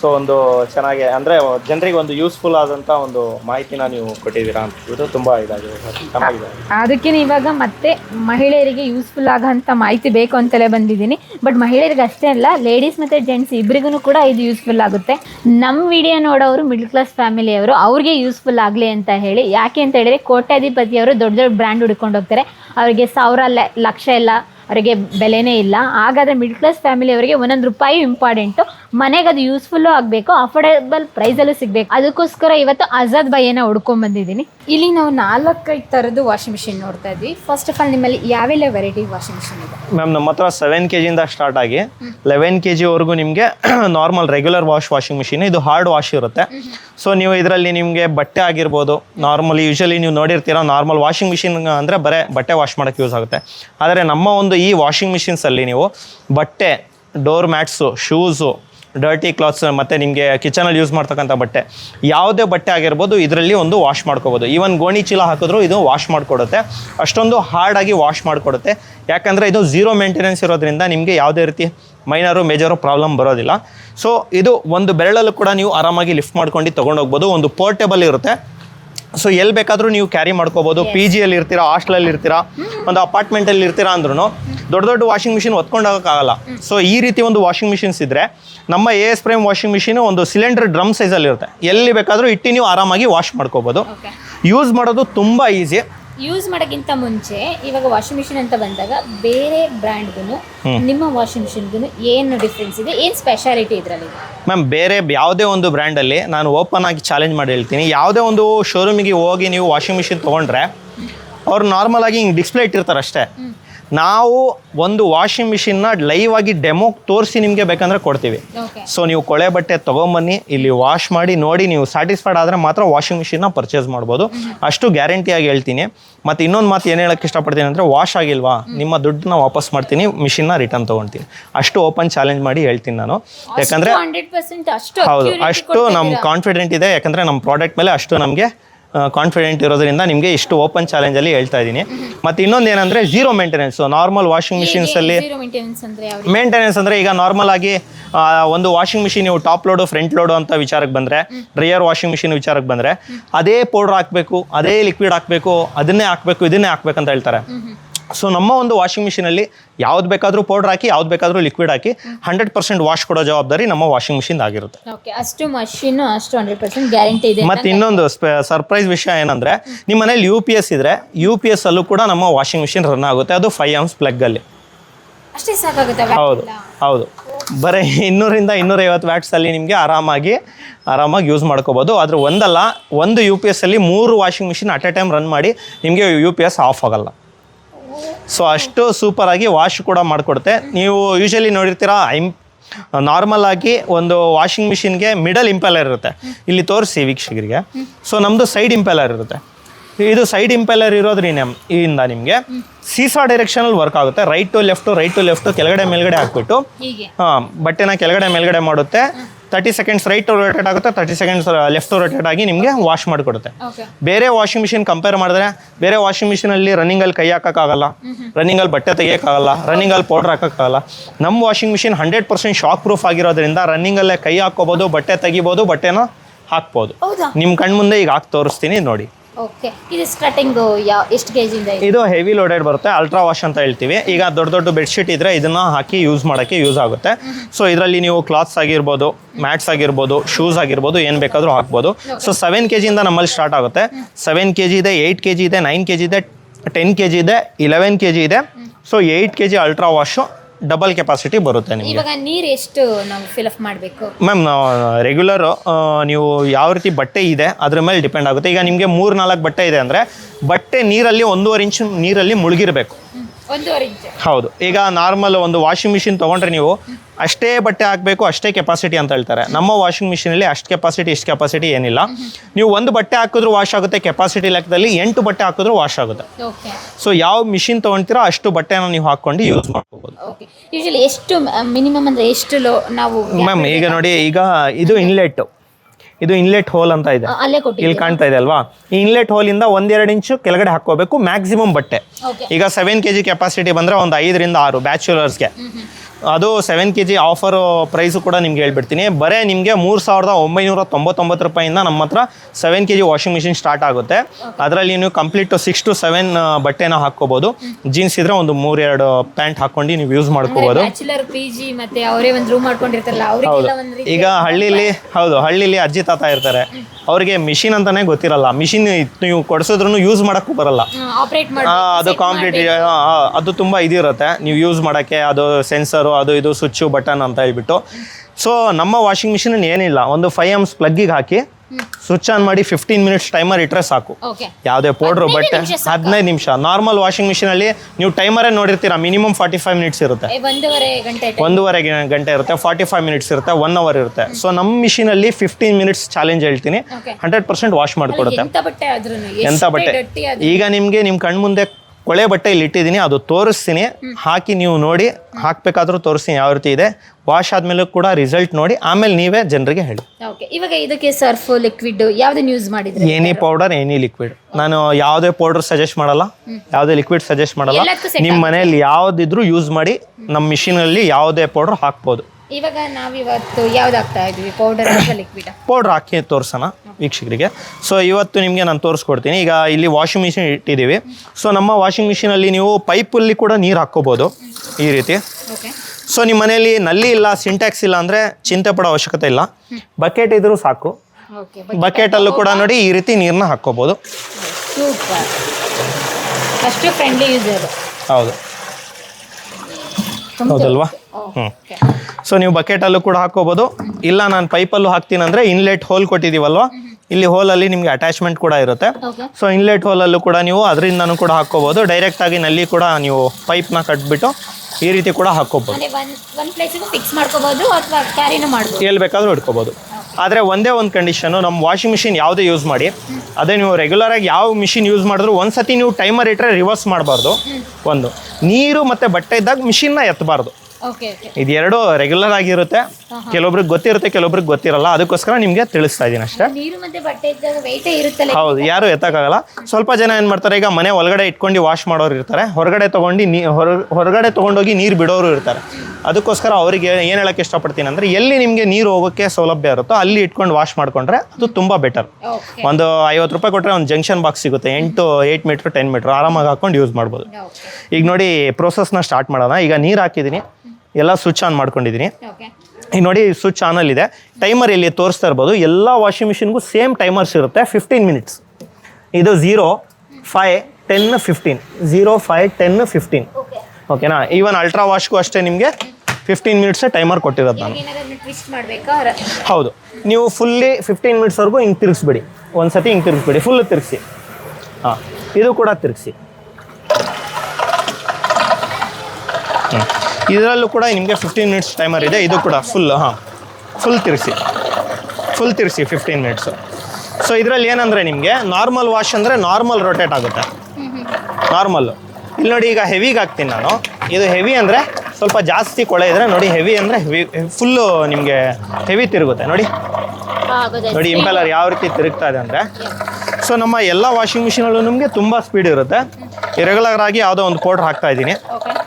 ಸೊ ಒಂದು ಚೆನ್ನಾಗಿ ಅಂದರೆ ಜನರಿಗೆ ಒಂದು ಯೂಸ್ಫುಲ್ ಆದಂಥ ಒಂದು ಮಾಹಿತಿನ ನೀವು ಕೊಟ್ಟಿದ್ದೀರಾ ಅಂತ. ಇದು ತುಂಬ ಇದಾಗಿದೆ ಸರ್. ಚೆನ್ನಾಗಿದೆ ಅದಕ್ಕೆ ಇವಾಗ ಮತ್ತೆ ಮಹಿಳೆಯರಿಗೆ ಯೂಸ್ಫುಲ್ ಆಗಂತ ಮಾಹಿತಿ ಬೇಕು ಅಂತಲೇ ಬಂದಿದ್ದೀನಿ. ಬಟ್ ಮಹಿಳೆಯರಿಗೆ ಅಷ್ಟೇ ಅಲ್ಲ ಲೇಡೀಸ್ ಮತ್ತು ಜೆಂಟ್ಸ್ ಇಬ್ಬರಿಗೂ ಕೂಡ ಇದು ಯೂಸ್ಫುಲ್ ಆಗುತ್ತೆ. ನಮ್ಮ ವಿಡಿಯೋ ನೋಡೋರು ಮಿಡ್ಲ್ ಕ್ಲಾಸ್ ಫ್ಯಾಮಿಲಿಯವರು ಅವ್ರಿಗೆ ಯೂಸ್ಫುಲ್ ಆಗಲಿ ಅಂತ ಹೇಳಿ ಯಾಕೆ ಅಂತ ಹೇಳಿದ್ರೆ ಕೋಟ್ಯಾಧಿಪತಿಯವರು ದೊಡ್ಡ ದೊಡ್ಡ ಬ್ರ್ಯಾಂಡ್ ಹುಡ್ಕೊಂಡು ಹೋಗ್ತಾರೆ. ಅವರಿಗೆ ಸಾವಿರ ಲಕ್ಷ ಎಲ್ಲ ಅವರಿಗೆ ಬೆಲೆನೇ ಇಲ್ಲ. ಹಾಗಾದರೆ ಮಿಡ್ಲ್ ಕ್ಲಾಸ್ ಫ್ಯಾಮಿಲಿಯವರಿಗೆ ಒಂದೊಂದು ರೂಪಾಯಿ ಇಂಪಾರ್ಟೆಂಟು ಮನೆಗೆ ಅದು ಯೂಸ್ಫುಲ್ಲು ಆಗಬೇಕು ಅಫೋರ್ಡೆಬಲ್ ಪ್ರೈಸಲ್ಲೂ ಸಿಗಬೇಕು. ಅದಕ್ಕೋಸ್ಕರ ಇವತ್ತು ಆಜಾದ್ ಬೈಯನ್ನ ಹುಡ್ಕೊಂಡ್ ಬಂದಿದ್ದೀನಿ. ಇಲ್ಲಿ ನಾವು ನಾಲ್ಕೈದು ಥರದ್ದು ವಾಷಿಂಗ್ ಮಿಷಿನ್ ನೋಡ್ತಾ ಇದ್ವಿ. ಫಸ್ಟ್ ಆಫ್ ಆಲ್ ನಿಮ್ಮಲ್ಲಿ ಯಾವೆಲ್ಲ ವೆರೈಟಿ ವಾಷಿಂಗ್ ಮಿಷಿನ್ ಇದೆ? ಮ್ಯಾಮ್ ನಮ್ಮ ಹತ್ರ ಸೆವೆನ್ ಕೆ ಜಿಯಿಂದ ಸ್ಟಾರ್ಟ್ ಆಗಿ ಲೆವೆನ್ ಕೆ ಜಿವರೆಗೂ ನಿಮಗೆ normal regular wash washing machine ಇದು ಹಾರ್ಡ್ ವಾಶ್ ಇರುತ್ತೆ. ಸೊ ನೀವು ಇದರಲ್ಲಿ ನಿಮಗೆ ಬಟ್ಟೆ ಆಗಿರ್ಬೋದು ನಾರ್ಮಲಿ ಯೂಶಲಿ ನೀವು ನೋಡಿರ್ತೀರ ನಾರ್ಮಲ್ ವಾಷಿಂಗ್ ಮಿಷಿನ್ ಅಂದರೆ ಬರೀ ಬಟ್ಟೆ ವಾಶ್ ಮಾಡೋಕ್ಕೆ ಯೂಸ್ ಆಗುತ್ತೆ. ಆದರೆ ನಮ್ಮ ಒಂದು ಈ ವಾಷಿಂಗ್ ಮಿಷಿನ್ಸಲ್ಲಿ ನೀವು ಬಟ್ಟೆ door mats shoes dirty clothes ಮತ್ತು ನಿಮಗೆ ಕಿಚನಲ್ಲಿ ಯೂಸ್ ಮಾಡ್ತಕ್ಕಂಥ ಬಟ್ಟೆ. ಯಾವುದೇ ಬಟ್ಟೆ ಆಗಿರ್ಬೋದು ಇದರಲ್ಲಿ ಒಂದು ವಾಶ್ ಮಾಡ್ಕೋಬೋದು. ಈವನ್ ಗೋಣಿ ಚೀಲ ಹಾಕಿದ್ರು ಇದು ವಾಶ್ ಮಾಡಿಕೊಡುತ್ತೆ. ಅಷ್ಟೊಂದು ಹಾರ್ಡಾಗಿ ವಾಶ್ ಮಾಡಿಕೊಡುತ್ತೆ. ಯಾಕಂದರೆ ಇದು ಝೀರೋ ಮೇಂಟೆನೆನ್ಸ್ ಇರೋದ್ರಿಂದ ನಿಮಗೆ ಯಾವುದೇ ರೀತಿ ಮೈನರು ಮೇಜರು ಪ್ರಾಬ್ಲಮ್ ಬರೋದಿಲ್ಲ. ಸೊ ಇದು ಒಂದು ಬೆರಳಲ್ಲೂ ಕೂಡ ನೀವು ಆರಾಮಾಗಿ ಲಿಫ್ಟ್ ಮಾಡ್ಕೊಂಡು ತೊಗೊಂಡೋಗ್ಬೋದು. ಒಂದು ಪೋರ್ಟೇಬಲ್ ಇರುತ್ತೆ. ಸೊ ಎಲ್ಲಿ ಬೇಕಾದರೂ ನೀವು ಕ್ಯಾರಿ ಮಾಡ್ಕೋಬೋದು. ಪಿ ಜಿಯಲ್ಲಿ ಇರ್ತೀರಾ ಹಾಸ್ಟ್ಲಲ್ಲಿ ಇರ್ತೀರಾ ಒಂದು ಅಪಾರ್ಟ್ಮೆಂಟಲ್ಲಿ ಇರ್ತೀರಾ ಅಂದ್ರೂ ದೊಡ್ಡ ದೊಡ್ಡ ವಾಷಿಂಗ್ ಮಿಷಿನ್ ಹೊತ್ಕೊಂಡೋಗೋಕ್ಕಾಗಲ್ಲ ಸೊ ಈ ರೀತಿ ಒಂದು ವಾಷಿಂಗ್ ಮಿಷಿನ್ಸ್ ಇದ್ದರೆ ನಮ್ಮ A S prime washing machine ಒಂದು ಸಿಲಿಂಡರ್ ಡ್ರಮ್ ಸೈಜಲ್ಲಿ ಇರುತ್ತೆ. ಎಲ್ಲಿ ಬೇಕಾದರೂ ಇಟ್ಟು ನೀವು ಆರಾಮಾಗಿ ವಾಶ್ ಮಾಡ್ಕೋಬೋದು. ಯೂಸ್ ಮಾಡೋದು ತುಂಬ ಈಸಿ ಯೂಸ್ ಮಾಡೋಕ್ಕಿಂತ ಮುಂಚೆ ಇವಾಗ ವಾಷಿಂಗ್ ಮಿಷಿನ್ ಅಂತ ಬಂದಾಗ ಬೇರೆ ಬ್ರ್ಯಾಂಡ್ಗೂ ನಿಮ್ಮ ವಾಷಿಂಗ್ ಮಿಷಿನ್ಗೂ ಏನು ಡಿಫ್ರೆನ್ಸ್ ಇದೆ? ಏನು ಸ್ಪೆಷಾಲಿಟಿ ಇದರಲ್ಲಿ? ಮ್ಯಾಮ್ ಬೇರೆ ಯಾವುದೇ ಒಂದು ಬ್ರ್ಯಾಂಡಲ್ಲಿ ನಾನು ಓಪನ್ ಆಗಿ ಚಾಲೆಂಜ್ ಮಾಡಿ ಹೇಳ್ತೀನಿ. ಯಾವುದೇ ಒಂದು ಶೋರೂಮಿಗೆ ಹೋಗಿ ನೀವು ವಾಷಿಂಗ್ ಮಿಷಿನ್ ತೊಗೊಂಡ್ರೆ ಅವ್ರು ನಾರ್ಮಲ್ ಆಗಿ ಹಿಂಗೆ ಡಿಸ್ಪ್ಲೇ ಇಟ್ಟಿರ್ತಾರೆ ಅಷ್ಟೇ ನಾವು ಒಂದು ವಾಷಿಂಗ್ ಮಿಷಿನ್ನ ಲೈವ್ ಆಗಿ ಡೆಮೋ ತೋರಿಸಿ ನಿಮಗೆ ಬೇಕಂದ್ರೆ ಕೊಡ್ತೀವಿ. ಸೊ ನೀವು ಕೊಳೆ ಬಟ್ಟೆ ತೊಗೊಂಬನ್ನಿ ಇಲ್ಲಿ ವಾಶ್ ಮಾಡಿ ನೋಡಿ ನೀವು ಸ್ಯಾಟಿಸ್ಫೈಡ್ ಆದರೆ ಮಾತ್ರ ವಾಷಿಂಗ್ ಮಿಷಿನ್ನ ಪರ್ಚೇಸ್ ಮಾಡ್ಬೋದು. ಅಷ್ಟು ಗ್ಯಾರಂಟಿಯಾಗಿ ಹೇಳ್ತೀನಿ. ಮತ್ತು ಇನ್ನೊಂದು ಮಾತು ಏನು ಹೇಳಕ್ಕೆ ಇಷ್ಟಪಡ್ತೀನಿ ಅಂದರೆ ವಾಶ್ ಆಗಿಲ್ವಾ? ನಿಮ್ಮ ದುಡ್ಡನ್ನ ವಾಪಸ್ ಮಾಡ್ತೀನಿ ಮಿಷಿನ್ನ ರಿಟರ್ನ್ ತೊಗೊಳ್ತೀನಿ ಅಷ್ಟು ಓಪನ್ ಚಾಲೆಂಜ್ ಮಾಡಿ ಹೇಳ್ತೀನಿ ನಾನು. ಯಾಕಂದರೆ ಹೌದು ಅಷ್ಟು ನಮ್ಮ ಕಾನ್ಫಿಡೆಂಟ್ ಇದೆ. ಯಾಕಂದರೆ ನಮ್ಮ ಪ್ರಾಡಕ್ಟ್ ಮೇಲೆ ಅಷ್ಟು ನಮಗೆ ಕಾನ್ಫಿಡೆಂಟ್ ಇರೋದ್ರಿಂದ ನಿಮಗೆ ಇಷ್ಟು ಓಪನ್ ಚಾಲೆಂಜಲ್ಲಿ ಹೇಳ್ತಾ ಇದ್ದೀನಿ. ಮತ್ತು ಇನ್ನೊಂದು ಏನಂದರೆ ಜೀರೋ ಮೇಂಟೆನೆನ್ಸ್ ನಾರ್ಮಲ್ ವಾಷಿಂಗ್ ಮಿಷಿನ್ಸಲ್ಲಿ ಅಲ್ಲಿ ಮೇಂಟೆನೆನ್ಸ್ ಅಂದ್ರೆ ಯಾವ ಮೇಂಟೆನೆನ್ಸ್ ಅಂದರೆ ಈಗ ನಾರ್ಮಲ್ ಆಗಿ ಒಂದು ವಾಷಿಂಗ್ ಮಿಷಿನ್ ನೀವು ಟಾಪ್ ಲೋಡು ಫ್ರಂಟ್ ಲೋಡು ಅಂತ ವಿಚಾರಕ್ಕೆ ಬಂದರೆ ಡ್ರೈಯರ್ ವಾಷಿಂಗ್ ಮಿಷಿನ್ ವಿಚಾರಕ್ಕೆ ಬಂದರೆ ಅದೇ ಪೌಡ್ರ್ ಹಾಕಬೇಕು ಅದೇ ಲಿಕ್ವಿಡ್ ಹಾಕಬೇಕು ಅದನ್ನೇ ಹಾಕಬೇಕು ಇದನ್ನೇ ಹಾಕ್ಬೇಕಂತ ಹೇಳ್ತಾರೆ. ಸೊ ನಮ್ಮ ಒಂದು ವಾಷಿಂಗ್ ಮಿಷಿನಲ್ಲಿ ಯಾವ್ದು ಬೇಕಾದರೂ ಪೌಡರ್ ಹಾಕಿ ಯಾವ್ದು ಬೇಕಾದರೂ ಲಿಕ್ವಿಡ್ ಹಾಕಿ ಹಂಡ್ರೆಡ್ ಪರ್ಸೆಂಟ್ ವಾಶ್ ಕೊಡೋ ಜವಾಬ್ದಾರಿ ನಮ್ಮ ವಾಷಿಂಗ್ ಮಿಷಿನ್ ಆಗಿರುತ್ತೆ. ಓಕೆ ಅಷ್ಟು ಮಷೀನ್ ಅಷ್ಟು ಹಂಡ್ರೆಡ್ ಪರ್ಸೆಂಟ್ ಗ್ಯಾರಂಟಿ ಇದೆ ಮತ್ತು ಇನ್ನೊಂದು ಸರ್ಪ್ರೈಸ್ ವಿಷಯ ಏನಂದರೆ ನಿಮ್ಮ ಮನೇಲಿ ಯು ಪಿ ಎಸ್ ಇದ್ದರೆ ಯು ಪಿ ಎಸ್ ಅಲ್ಲೂ ಕೂಡ ನಮ್ಮ ವಾಷಿಂಗ್ ಮಿಷಿನ್ ರನ್ ಆಗುತ್ತೆ. ಅದು ಫೈವ್ ಆಮ್ಸ್ ಪ್ಲಗ್ಗಲ್ಲಿ ಅಷ್ಟೇ ಸಾಕಾಗುತ್ತೆ ಹೌದು ಹೌದು. ಬರೀ ಇನ್ನೂರಿಂದ ಇನ್ನೂರೈವತ್ತು ವ್ಯಾಟ್ಸಲ್ಲಿ ನಿಮಗೆ ಆರಾಮಾಗಿ ಆರಾಮಾಗಿ ಯೂಸ್ ಮಾಡ್ಕೋಬೋದು. ಆದ್ರೆ ಒಂದಲ್ಲ ಒಂದು ಯು ಪಿ ಎಸ್ ಅಲ್ಲಿ ಮೂರು washing machine at a time run ಮಾಡಿ ನಿಮಗೆ ಯು ಪಿ ಎಸ್ ಆಫ್ ಆಗಲ್ಲ. ಸೊ ಅಷ್ಟು ಸೂಪರಾಗಿ ವಾಶ್ ಕೂಡ ಮಾಡಿಕೊಡುತ್ತೆ. ನೀವು ಯೂಶಲಿ ನೋಡಿರ್ತೀರಾ ಐಮ್ ನಾರ್ಮಲ್ ಆಗಿ ಒಂದು ವಾಷಿಂಗ್ ಮಿಷಿನ್ಗೆ ಮಿಡಲ್ ಇಂಪೆಲರ್ ಇರುತ್ತೆ. ಇಲ್ಲಿ ತೋರಿಸಿ ವೀಕ್ಷಕರಿಗೆ. ಸೊ ನಮ್ಮದು ಸೈಡ್ ಇಂಪೆಲರ್ ಇರುತ್ತೆ. ಇದು ಸೈಡ್ ಇಂಪೆಲರ್ ಇರೋದ್ರಿಂದ ಇಂದ ನಿಮಗೆ. ಸೀಸಾ ಡೈರೆಕ್ಷನಲ್ಲಿ ವರ್ಕ್ ಆಗುತ್ತೆ. Right to left right to left ಕೆಳಗಡೆ ಮೇಲ್ಗಡೆ ಹಾಕ್ಬಿಟ್ಟು. ಹಾಂ ಬಟ್ಟೆನ ಕೆಳಗಡೆ ಮೇಲ್ಗಡೆ ಮಾಡುತ್ತೆ. ತರ್ಟಿ ಸೆಕೆಂಡ್ಸ್ ರೈಟ್ ರೊಟೇಟ್ ಆಗುತ್ತೆ ತರ್ಟಿ ಸೆಕೆಂಡ್ಸ್ ಲೆಫ್ಟ್ ರೊಟೇಟ್ ಆಗಿ ನಿಮಗೆ ವಾಶ್ ಮಾಡಿಕೊಡುತ್ತೆ. ಬೇರೆ ವಾಷಿಂಗ್ ಮಿಷಿನ್ ಕಂಪೇರ್ ಮಾಡಿದ್ರೆ ಬೇರೆ ವಾಷಿಂಗ್ ಮಿಷಿನಲ್ಲಿ ರನ್ನಿಂಗಲ್ಲಿ ಕೈ ಹಾಕೋಕ್ಕಾಗಲ್ಲ ರನ್ನಿಂಗಲ್ಲಿ ಬಟ್ಟೆ ತೆಗಿಯೋಕ್ಕಾಗಲ್ಲ ರನ್ನಿಂಗಲ್ಲಿ ಪೌಡ್ರ್ ಹಾಕೋಕ್ಕಾಗಲ್ಲ. ನಮ್ಮ washing machine hundred percent shock proof ಆಗಿರೋದ್ರಿಂದ ರನ್ನಿಂಗಲ್ಲೇ ಕೈ ಹಾಕೋಬೋದು ಬಟ್ಟೆ ತೆಗಿಬೋದು ಬಟ್ಟೆನ ಹಾಕ್ಬೋದು. ನಿಮ್ಮ ಕಣ್ಮುಂದೆ ಈಗ ಹಾಕಿ ತೋರಿಸ್ತೀನಿ ನೋಡಿ. ಓಕೆ. ಇದು ಸ್ಟಾರ್ಟಿಂಗು ಯಾವ ಎಷ್ಟು ಕೆ ಜಿಂದ ಇದೆ? ಇದು ಹೆವಿ ಲೋಡೆಡ್ ಬರುತ್ತೆ ಅಲ್ಟ್ರಾ ವಾಶ್ ಅಂತ ಹೇಳ್ತೀವಿ. ಈಗ ದೊಡ್ಡ ದೊಡ್ಡ ಬೆಡ್ಶೀಟ್ ಇದ್ರೆ ಇದನ್ನ ಹಾಕಿ ಯೂಸ್ ಮಾಡೋಕ್ಕೆ ಯೂಸ್ ಆಗುತ್ತೆ. ಸೊ ಇದರಲ್ಲಿ ನೀವು ಕ್ಲಾತ್ಸ್ ಆಗಿರ್ಬೋದು ಮ್ಯಾಟ್ಸ್ ಆಗಿರ್ಬೋದು ಶೂಸ್ ಆಗಿರ್ಬೋದು ಏನು ಬೇಕಾದರೂ ಹಾಕ್ಬೋದು. ಸೊ ಸೆವೆನ್ ಕೆ ಜಿಯಿಂದ ನಮ್ಮಲ್ಲಿ ಸ್ಟಾರ್ಟ್ ಆಗುತ್ತೆ. ಸೆವೆನ್ ಕೆ ಜಿ ಇದೆ ಏಯ್ಟ್ ಕೆ ಜಿ ಇದೆ ನೈನ್ ಕೆ ಜಿ ಇದೆ ಟೆನ್ ಕೆ ಜಿ ಇದೆ ಇಲೆವೆನ್ ಕೆ ಜಿ ಇದೆ. So eight K G ultra wash double capacity ಬರುತ್ತೆ ನಿಮಗೆ. ಇವಾಗ ನೀರು ಎಷ್ಟು ನಾವು ಫಿಲಪ್ ಮಾಡಬೇಕು? ಮ್ಯಾಮ್ ರೆಗ್ಯುಲರ್ ನೀವು ಯಾವ ರೀತಿ ಬಟ್ಟೆ ಇದೆ ಅದ್ರ ಮೇಲೆ ಡಿಪೆಂಡ್ ಆಗುತ್ತೆ. ಈಗ ನಿಮಗೆ ಮೂರು ನಾಲ್ಕು ಬಟ್ಟೆ ಇದೆ ಅಂದರೆ ಬಟ್ಟೆ ನೀರಲ್ಲಿ ಒಂದೂವರೆ ಇಂಚು ನೀರಲ್ಲಿ ಮುಳುಗಿರಬೇಕು. ಒಂದೂವರೆ ಇಂಚ್. ಹೌದು. ಈಗ ನಾರ್ಮಲ್ ಒಂದು ವಾಷಿಂಗ್ ಮಿಷಿನ್ ತೊಗೊಂಡ್ರೆ ನೀವು ಅಷ್ಟೇ ಬಟ್ಟೆ ಹಾಕಬೇಕು ಅಷ್ಟೇ ಕೆಪಾಸಿಟಿ ಅಂತ ಹೇಳ್ತಾರೆ. ನಮ್ಮ ವಾಷಿಂಗ್ ಮಿಷಿನಲ್ಲಿ ಅಷ್ಟು ಕೆಪಾಸಿಟಿ ಇಷ್ಟು ಕೆಪಾಸಿಟಿ ಏನಿಲ್ಲ. ನೀವು ಒಂದು ಬಟ್ಟೆ ಹಾಕಿದ್ರು ವಾಶ್ ಆಗುತ್ತೆ ಕೆಪಾಸಿಟಿ ಲೆಕ್ಕದಲ್ಲಿ ಎಂಟು ಬಟ್ಟೆ ಹಾಕಿದ್ರು ವಾಶ್ ಆಗುತ್ತೆ. ಸೊ ಯಾವ ಮಿಷಿನ್ ತೊಗೊಳ್ತೀರೋ ಅಷ್ಟು ಬಟ್ಟೆನ ನೀವು ಹಾಕ್ಕೊಂಡು ಯೂಸ್ ಮಾಡ್ಕೋಬೋದು. ಯೂಶಲಿ ಎಷ್ಟು ಮಿನಿಮಮ್ ಅಂದರೆ ಎಷ್ಟು ಲೋ ನಾವು ಮ್ಯಾಮ್ ಈಗ ನೋಡಿ ಈಗ ಇದು ಇನ್ಲೆಟ್ ಇದು ಇನ್ಲೆಟ್ ಹೋಲ್ ಅಂತ ಇದೆ. ಇಲ್ಲಿ ಕಾಣ್ತಾ ಇದೆ ಅಲ್ವಾ? ಈ ಇನ್ಲೆಟ್ ಇಂದ ಒಂದೆರಡು ಇಂಚು ಕೆಳಗಡೆ ಹಾಕೋಬೇಕು ಮ್ಯಾಕ್ಸಿಮಮ್ ಬಟ್ಟೆ. ಈಗ ಸೆವೆನ್ ಕೆಜಿ ಕೆಪಾಸಿಟಿ ಬಂದ್ರೆ ಒಂದು ಐದರಿಂದ ಆರು ಬ್ಯಾಚುಲರ್ಸ್ಗೆ ಅದು seven K G offer price ಕೂಡ ನಿಮ್ಗೆ ಹೇಳ್ಬಿಡ್ತೀನಿ. ಬರೀ ನಿಮಗೆ ಮೂರು ಸಾವಿರದ ಒಂಬೈನೂರ ತೊಂಬತ್ತೊಂಬತ್ತು ರೂಪಾಯಿಂದ ನಮ್ಮ ಹತ್ರ seven K G washing machine start ಆಗುತ್ತೆ. ಅದರಲ್ಲಿ ನೀವು ಕಂಪ್ಲೀಟ್ ಸಿಕ್ಸ್ ಟು ಸೆವೆನ್ ಬಟ್ಟೆನ ಹಾಕ್ಕೋಬೋದು. ಜೀನ್ಸ್ ಇದ್ರೆ ಒಂದು ಮೂರೆರಡು ಪ್ಯಾಂಟ್ ಹಾಕೊಂಡು ನೀವು ಯೂಸ್ ಮಾಡ್ಕೋಬೋದು. ಈಗ ಹಳ್ಳಿಲಿ ಹೌದು ಹಳ್ಳಿಲಿ ಅಜ್ಜಿ ತಾತ ಇರ್ತಾರೆ. ಅವರಿಗೆ ಮಿಷಿನ್ ಅಂತಾನೆ ಗೊತ್ತಿರಲ್ಲ. ಮಿಷಿನ್ ನೀವು ಕೊಡಿಸಿದ್ರು ಯೂಸ್ ಮಾಡೋಕ್ಕೂ ಬರಲ್ಲ. ಅದು ಕಾಂಪ್ಲೀಟ್ ಅದು ತುಂಬ ಇದಿರುತ್ತೆ. ನೀವು ಯೂಸ್ ಮಾಡೋಕ್ಕೆ ಅದು ಸೆನ್ಸರು ಅದು ಇದು ಸ್ವಿಚ್ಚು ಬಟನ್ ಅಂತ ಹೇಳ್ಬಿಟ್ಟು. ಸೊ ನಮ್ಮ ವಾಷಿಂಗ್ ಮಿಷಿನ್ ಏನಿಲ್ಲ ಒಂದು ಫೈವ್ ಎಮ್ಸ್ ಪ್ಲಗ್ಗಿಗೆ ಹಾಕಿ ಸ್ವಿಚ್ ಆನ್ ಮಾಡಿ ಫಿಫ್ಟೀನ್ ಮಿನಿಟ್ಸ್ ಟೈಮರ್ ಇಟ್ಟರೆ ಸಾಕು. ಯಾವುದೇ ಪೌಡ್ರು ಬಟ್ಟೆ? ಹದಿನೈದು ನಿಮಿಷ. ನಾರ್ಮಲ್ ವಾಷಿಂಗ್ ಮಿಷಿನಲ್ಲಿ ನೀವು ಟೈಮರೇ ನೋಡಿರ್ತೀರಾ ಮಿನಿಮಮ್ ಫಾರ್ಟಿ ಫೈವ್ ಮಿನಿಟ್ಸ್ ಇರುತ್ತೆ ಒಂದೂವರೆ ಗಂಟೆ ಇರುತ್ತೆ ಫಾರ್ಟಿ ಫೈವ್ ಮಿನಿಟ್ಸ್ ಇರುತ್ತೆ ಒನ್ ಅವರ್ ಇರುತ್ತೆ ಸೊ ನಮ್ಮ ಮಿಷಿನಲ್ಲಿ ಫಿಫ್ಟೀನ್ ಮಿನಿಟ್ಸ್ ಚಾಲೆಂಜ್ ಹೇಳ್ತೀನಿ. ಹಂಡ್ರೆಡ್ ಪರ್ಸೆಂಟ್ ವಾಶ್ ಮಾಡಿಕೊಡುತ್ತೆ. ಎಂತ ಬಟ್ಟೆ ಈಗ ನಿಮಗೆ ನಿಮ್ಮ ಕಣ್ಮುಂದೆ ಕೊಳೆ ಬಟ್ಟೆ ಇಲ್ಲಿ ಇಟ್ಟಿದ್ದೀನಿ ಅದು ತೋರಿಸ್ತೀನಿ. ಹಾಕಿ ನೀವು ನೋಡಿ ಹಾಕ್ಬೇಕಾದ್ರೂ ತೋರಿಸ್ತೀನಿ ಯಾವ ರೀತಿ ಇದೆ. ವಾಶ್ ಆದ್ಮೇಲೆ ಕೂಡ ರಿಸಲ್ಟ್ ನೋಡಿ ಆಮೇಲೆ ನೀವೇ ಜನರಿಗೆ ಹೇಳಿ. ಓಕೆ ಇವಾಗ ಇದಕ್ಕೆ ಸರ್ಫ್ ಲಿಕ್ವಿಡ್ ಯಾವ್ದನ್ನ ಯೂಸ್ ಮಾಡಿದ್ರೆ? ಎನಿ ಪೌಡರ್ ಎನಿ ಲಿಕ್ವಿಡ್ ನಾನು ಯಾವುದೇ ಪೌಡರ್ ಸಜೆಸ್ಟ್ ಮಾಡಲ್ಲ. ಯಾವುದೇ ಲಿಕ್ವಿಡ್ ಸಜೆಸ್ಟ್ ಮಾಡಲ್ಲ. ನಿಮ್ಮ ಮನೆಯಲ್ಲಿ ಯಾವ್ದಿದ್ರು ಯೂಸ್ ಮಾಡಿ ನಮ್ಮ ಮಿಷಿನಲ್ಲಿ ಯಾವುದೇ ಪೌಡರ್ ಹಾಕ್ಬೋದು. ಇವಾಗ ನಾವಿವತ್ತು ಯಾವ್ದು ಹಾಕ್ತಾ ಇದೀವಿ ಪೌಡರ್ ಅಥವಾ ಲಿಕ್ವಿಡ್ ಪೌಡ್ರ್ ಹಾಕಿ ತೋರಿಸೋಣ ವೀಕ್ಷಕರಿಗೆ. ಸೊ ಇವತ್ತು ನಿಮಗೆ ನಾನು ತೋರಿಸ್ಕೊಡ್ತೀನಿ. ಈಗ ಇಲ್ಲಿ ವಾಷಿಂಗ್ ಮಿಷಿನ್ ಇಟ್ಟಿದ್ದೀವಿ. ಸೊ ನಮ್ಮ ವಾಷಿಂಗ್ ಮಿಷಿನಲ್ಲಿ ನೀವು ಪೈಪಲ್ಲಿ ಕೂಡ ನೀರು ಹಾಕ್ಕೋಬೋದು ಈ ರೀತಿ. ಓಕೆ ಸೊ ನಿಮ್ಮ ಮನೆಯಲ್ಲಿ ನಲ್ಲಿ ಇಲ್ಲ ಸಿಂಟ್ಯಾಕ್ಸ್ ಇಲ್ಲ ಅಂದರೆ ಚಿಂತೆ ಪಡೋ ಅವಶ್ಯಕತೆ ಇಲ್ಲ. ಬಕೆಟ್ ಇದ್ರೂ ಸಾಕು. ಓಕೆ ಬಕೆಟಲ್ಲೂ ಕೂಡ ನೋಡಿ ಈ ರೀತಿ ನೀರನ್ನ ಹಾಕ್ಕೋಬೋದು. ಸೂಪರ್ ಅಷ್ಟು ಫ್ರೆಂಡ್ಲಿ ಯೂಸ್ ಹೌದು. ಹೌದಲ್ವಾ? ಹ್ಞೂ ಸೊ ನೀವು ಬಕೆಟಲ್ಲೂ ಕೂಡ ಹಾಕೋಬೋದು ಇಲ್ಲ ನಾನು ಪೈಪಲ್ಲೂ ಹಾಕ್ತೀನಿ ಅಂದರೆ ಇನ್ಲೆಟ್ ಹೋಲ್ ಕೊಟ್ಟಿದ್ದೀವಲ್ವ? ಇಲ್ಲಿ ಹೋಲಲ್ಲಿ ನಿಮಗೆ ಅಟ್ಯಾಚ್ಮೆಂಟ್ ಕೂಡ ಇರುತ್ತೆ. ಸೊ ಇನ್ಲೆಟ್ ಹೋಲಲ್ಲೂ ಕೂಡ ನೀವು ಅದರಿಂದನೂ ಕೂಡ ಹಾಕ್ಕೋಬೋದು. ಡೈರೆಕ್ಟಾಗಿ ನಲ್ಲಿ ಕೂಡ ನೀವು ಪೈಪ್ನ ಕಟ್ಬಿಟ್ಟು ಈ ರೀತಿ ಕೂಡ ಮಾಡ್ಬೋದು? ಎಲ್ಲಿ ಬೇಕಾದರೂ ಇಟ್ಕೋಬೋದು. ಆದರೆ ಒಂದೇ ಒಂದು ಕಂಡೀಷನು ನಮ್ಮ ವಾಷಿಂಗ್ ಮಿಷಿನ್ ಯಾವುದೇ ಯೂಸ್ ಮಾಡಿ. ಅದೇ ನೀವು ರೆಗ್ಯುಲರಾಗಿ ಯಾವ ಮಿಷಿನ್ ಯೂಸ್ ಮಾಡಿದ್ರು ಒಂದು ಸತಿ ನೀವು ಟೈಮರ್ ಇಟ್ಟರೆ ರಿವರ್ಸ್ ಮಾಡಬಾರ್ದು. ಒಂದು ನೀರು ಮತ್ತು ಬಟ್ಟೆ ಇದ್ದಾಗ ಮಿಷಿನ್ನ ಎತ್ತಬಾರ್ದು ಓಕೆ ಇದೆರಡು ರೆಗ್ಯುಲರ್ ಆಗಿರುತ್ತೆ. ಕೆಲವೊಬ್ರಿಗೆ ಗೊತ್ತಿರುತ್ತೆ ಕೆಲವೊಬ್ರಿಗೆ ಗೊತ್ತಿರಲ್ಲ. ಅದಕ್ಕೋಸ್ಕರ ನಿಮಗೆ ತಿಳಿಸ್ತಾ ಇದ್ದೀನಿ ಅಷ್ಟೇ. ನೀರು ಮತ್ತೆ ಬಟ್ಟೆ ಇದ್ದಾಗ ವೆಯ್ಟೇ ಇರುತ್ತಲ್ಲ? ಹೌದು ಯಾರು ಎತ್ತಕ್ಕಾಗಲ್ಲ. ಸ್ವಲ್ಪ ಜನ ಏನು ಮಾಡ್ತಾರೆ ಈಗ ಮನೆ ಒಳಗಡೆ ಇಟ್ಕೊಂಡು ವಾಶ್ ಮಾಡೋರು ಇರ್ತಾರೆ. ಹೊರಗಡೆ ತೊಗೊಂಡು ನೀ ಹೊರ ಹೊರಗಡೆ ತೊಗೊಂಡೋಗಿ ನೀರು ಬಿಡೋರು ಇರ್ತಾರೆ. ಅದಕ್ಕೋಸ್ಕರ ಅವರಿಗೆ ಏನು ಹೇಳಕ್ಕೆ ಇಷ್ಟಪಡ್ತೀನಿ ಅಂದರೆ ಎಲ್ಲಿ ನಿಮಗೆ ನೀರು ಹೋಗೋಕ್ಕೆ ಸೌಲಭ್ಯ ಇರುತ್ತೋ ಅಲ್ಲಿ ಇಟ್ಕೊಂಡು ವಾಶ್ ಮಾಡ್ಕೊಂಡ್ರೆ ಅದು ತುಂಬ ಬೆಟರ್ ಒಂದು ಐವತ್ತು ರೂಪಾಯಿ ಕೊಟ್ಟರೆ ಒಂದು ಜಂಕ್ಷನ್ ಬಾಕ್ಸ್ ಸಿಗುತ್ತೆ. ಎಂಟು ಏಯ್ಟ್ ಮೀಟ್ರ್ ಟೆನ್ ಮೀಟ್ರ್ ಆರಾಮಾಗಿ ಹಾಕೊಂಡು ಯೂಸ್ ಮಾಡ್ಬೋದು. ಈಗ ನೋಡಿ ಪ್ರೋಸೆಸ್ನ ಸ್ಟಾರ್ಟ್ ಮಾಡೋಣ. ಈಗ ನೀರು ಹಾಕಿದ್ದೀನಿ ಎಲ್ಲ ಸ್ವಿಚ್ ಆನ್ ಮಾಡ್ಕೊಂಡಿದ್ದೀನಿ ಈಗ ನೋಡಿ ಸ್ವಿಚ್ ಚಾನಲ್ ಇದೆ. ಟೈಮರ್ ಇಲ್ಲಿ ತೋರಿಸ್ತಾ ಇರ್ಬೋದು. ಎಲ್ಲ ವಾಷಿಂಗ್ ಮಿಷಿನ್ಗೂ ಸೇಮ್ ಟೈಮರ್ಸ್ ಇರುತ್ತೆ. ಫಿಫ್ಟೀನ್ ಮಿನಿಟ್ಸ್ ಇದು zero five ten fifteen zero five ten fifteen okay ಓಕೆನಾ ಈವನ್ ಅಲ್ಟ್ರಾ ವಾಶ್ಗೂ ಅಷ್ಟೇ ನಿಮಗೆ ಫಿಫ್ಟೀನ್ ಮಿನಿಟ್ಸ್ ಟೈಮರ್ ಕೊಟ್ಟಿರೋದು ನಾನು. ಹೌದು. ನೀವು ಫುಲ್ಲಿ ಫಿಫ್ಟೀನ್ ಮಿನಿಟ್ಸ್ವರೆಗೂ ಹಿಂಗೆ ತಿರುಗಿಸ್ಬಿಡಿ. ಒಂದು ಸತಿ ಹಿಂಗೆ ತಿರುಗಿಸ್ಬಿಡಿ. ಫುಲ್ ತಿರುಗಿಸಿ. ಹಾಂ ಇದು ಕೂಡ ತಿರುಗಿಸಿ. ಇದರಲ್ಲೂ ಕೂಡ ನಿಮಗೆ ಫಿಫ್ಟೀನ್ ಮಿನಿಟ್ಸ್ ಟೈಮರ್ ಇದೆ. ಇದು ಕೂಡ ಫುಲ್ ಹಾಂ ಫುಲ್ ತಿರುಗಿಸಿ ಫುಲ್ ತಿರುಗಿಸಿ ಫಿಫ್ಟೀನ್ ಮಿನಿಟ್ಸು ಸೊ ಇದರಲ್ಲಿ ಏನಂದರೆ ನಿಮಗೆ ನಾರ್ಮಲ್ ವಾಶ್ ಅಂದರೆ ನಾರ್ಮಲ್ ರೊಟೇಟ್ ಆಗುತ್ತೆ. ನಾರ್ಮಲ್ಲು ಇಲ್ಲಿ ನೋಡಿ ಈಗ ಹೆವಿಗೆ ಹಾಕ್ತೀನಿ ನಾನು. ಇದು ಹೆವಿ ಅಂದರೆ ಸ್ವಲ್ಪ ಜಾಸ್ತಿ ಕೊಳೆ ಇದ್ರೆ ನೋಡಿ ಹೆವಿ ಅಂದರೆ ಹೆವಿ ಫುಲ್ಲು ನಿಮಗೆ ಹೆವಿ ತಿರುಗುತ್ತೆ. ನೋಡಿ. ನೋಡಿ ಇಂಪೆಲರ್ ಯಾವ ರೀತಿ ತಿರುಗ್ತಾ ಇದೆ ಅಂದರೆ. ಸೊ ನಮ್ಮ ಎಲ್ಲ ವಾಷಿಂಗ್ ಮಿಷಿನಲ್ಲೂ ನಿಮಗೆ ತುಂಬ ಸ್ಪೀಡ್ ಇರುತ್ತೆ. ರೆಗ್ಯುಲರ್ ಆಗಿ ಯಾವುದೋ ಒಂದು ಪೌಡ್ರ್ ಹಾಕ್ತಾ ಇದ್ದೀನಿ.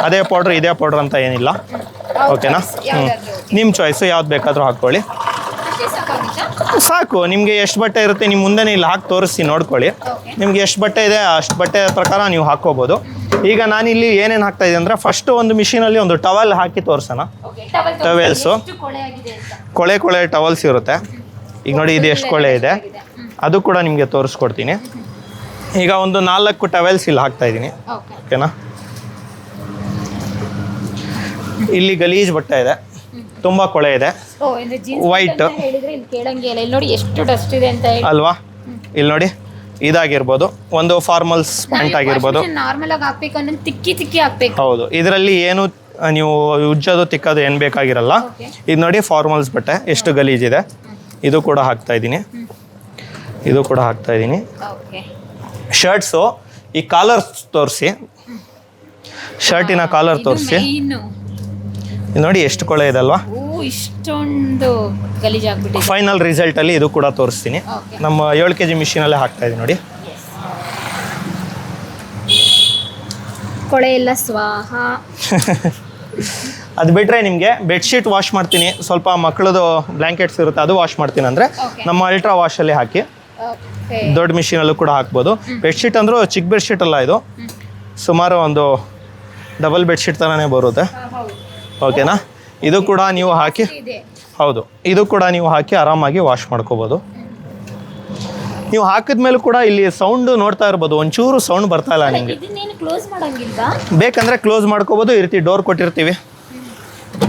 ಅದೇ ಪೌಡ್ರ್ ಇದೇ ಪೌಡ್ರ್ ಅಂತ ಏನಿಲ್ಲ. ಓಕೆನಾ ಹ್ಞೂ ನಿಮ್ಮ ಚಾಯ್ಸು ಯಾವ್ದು ಬೇಕಾದರೂ ಹಾಕ್ಕೊಳ್ಳಿ. ಸಾಕು ನಿಮಗೆ ಎಷ್ಟು ಬಟ್ಟೆ ಇರುತ್ತೆ ನಿಮ್ಮ ಮುಂದೆನೇ ಇಲ್ಲಿ ಹಾಕಿ ತೋರಿಸಿ ನೋಡ್ಕೊಳ್ಳಿ. ನಿಮ್ಗೆ ಎಷ್ಟು ಬಟ್ಟೆ ಇದೆ ಅಷ್ಟು ಬಟ್ಟೆ ಪ್ರಕಾರ ನೀವು ಹಾಕ್ಕೋಬೋದು. ಈಗ ನಾನಿಲ್ಲಿ ಏನೇನು ಹಾಕ್ತಾ ಇದ್ದೀನಿ ಅಂದರೆ ಫಸ್ಟ್ ಒಂದು ಮಿಷಿನಲ್ಲಿ ಒಂದು ಟವಲ್ ಹಾಕಿ ತೋರಿಸೋಣ. ಟವೆಲ್ಸು ಕೊಳೆ ಕೊಳೆ ಟವಲ್ಸ್ ಇರುತ್ತೆ. ಈಗ ನೋಡಿ ಇದು ಎಷ್ಟು ಕೊಳೆ ಇದೆ. ಅದು ಕೂಡ ನಿಮಗೆ ತೋರಿಸ್ಕೊಡ್ತೀನಿ. ಈಗ ಒಂದು ನಾಲ್ಕು ಟವೆಲ್ಸ್ ಇಲ್ಲಿ ಹಾಕ್ತಾ ಇದ್ದೀನಿ. ಓಕೆನಾ ಇಲ್ಲಿ ಗಲೀಜ್ ಬಟ್ಟೆ ಇದೆ. ತುಂಬಾ ಕೊಳೆ ಇದೆ. ವೈಟ್ ನೋಡಿ ಎಷ್ಟು ಡಸ್ಟ್ ಇದೆ ಅಂತ ಅಲ್ವಾ? ಇಲ್ಲಿ ನೋಡಿ ಇದಾಗಿರ್ಬೋದು. ಒಂದು ಫಾರ್ಮಲ್ಸ್ ಪ್ಯಾಂಟ್ ಆಗಿರ್ಬೋದು. ನಾರ್ಮಲ್ ಆಗಿ ಹಾಕ್ಬೇಕು ಅನ್ನೋ ತಿಕ್ಕಿ ತಿಕ್ಕಿ ಹಾಕ್ಬೇಕು. ಹೌದು. ಇದರಲ್ಲಿ ಏನು ನೀವು ಉಜ್ಜೋದು ತಿಕ್ಕೋದು ಏನು ಬೇಕಾಗಿರಲ್ಲ. ಇದು ನೋಡಿ ಫಾರ್ಮಲ್ಸ್ ಬಟ್ಟೆ. ಎಷ್ಟು ಗಲೀಜಿದೆ ಇದು. ಕೂಡ ಹಾಕ್ತಾ ಇದ್ದೀನಿ. ಇದು ಕೂಡ ಹಾಕ್ತಾ ಇದ್ದೀನಿ. ಶರ್ಟ್ಸು ಈ ಕಾಲರ್ ತೋರಿಸಿ. ಶರ್ಟಿನ ಕಾಲರ್ ತೋರಿಸಿ. ನೋಡಿ ಎಷ್ಟು ಕೊಳೆ ಇದಲ್ವಾ ಇಷ್ಟೊಂದು ಗಲೀಜಾಗ್ಬಿಟ್ಟಿದೆ ಫೈನಲ್ ರಿಸಲ್ಟಲ್ಲಿ ಇದು ಕೂಡ ತೋರಿಸ್ತೀನಿ. ನಮ್ಮ ಏಳು ಕೆ ಜಿ ಮಿಷಿನಲ್ಲೇ ಹಾಕ್ತಾ ಇದ್ದೀನಿ ನೋಡಿ. ಕೊಳೆ ಎಲ್ಲ ಸ್ವಾಹ. ಅದು ಬಿಟ್ಟರೆ ನಿಮಗೆ ಬೆಡ್ಶೀಟ್ ವಾಶ್ ಮಾಡ್ತೀನಿ. ಸ್ವಲ್ಪ ಮಕ್ಕಳದು ಬ್ಲ್ಯಾಂಕೆಟ್ಸ್ ಇರುತ್ತೆ ಅದು ವಾಶ್ ಮಾಡ್ತೀನಿ ಅಂದರೆ ನಮ್ಮ ಅಲ್ಟ್ರಾ ವಾಶಲ್ಲಿ ಹಾಕಿ. ದೊಡ್ಡ ಮಿಷಿನಲ್ಲೂ ಕೂಡ ಹಾಕ್ಬೋದು. ಬೆಡ್ಶೀಟ್ ಅಂದರೂ ಚಿಕ್ಕ ಬೆಡ್ಶೀಟ್ ಅಲ್ಲ ಇದು. ಸುಮಾರು ಒಂದು ಡಬಲ್ ಬೆಡ್ಶೀಟ್ ಥರನೇ ಬರುತ್ತೆ. ಓಕೆನಾ? ಇದು ಕೂಡ ನೀವು ಹಾಕಿ ಹೌದು. ಇದು ಕೂಡ ನೀವು ಹಾಕಿ ಆರಾಮಾಗಿ ವಾಶ್ ಮಾಡ್ಕೋಬೋದು. ನೀವು ಹಾಕಿದ ಮೇಲೆ ಕೂಡ ಇಲ್ಲಿ ಸೌಂಡ್ ನೋಡ್ತಾ ಇರ್ಬೋದು. ಒಂಚೂರು ಸೌಂಡ್ ಬರ್ತಾ ಇಲ್ಲ ನಿಮಗೆ. ಬೇಕಂದ್ರೆ ಕ್ಲೋಸ್ ಮಾಡ್ಕೋಬೋದು. ಈ ರೀತಿ ಡೋರ್ ಕೊಟ್ಟಿರ್ತೀವಿ.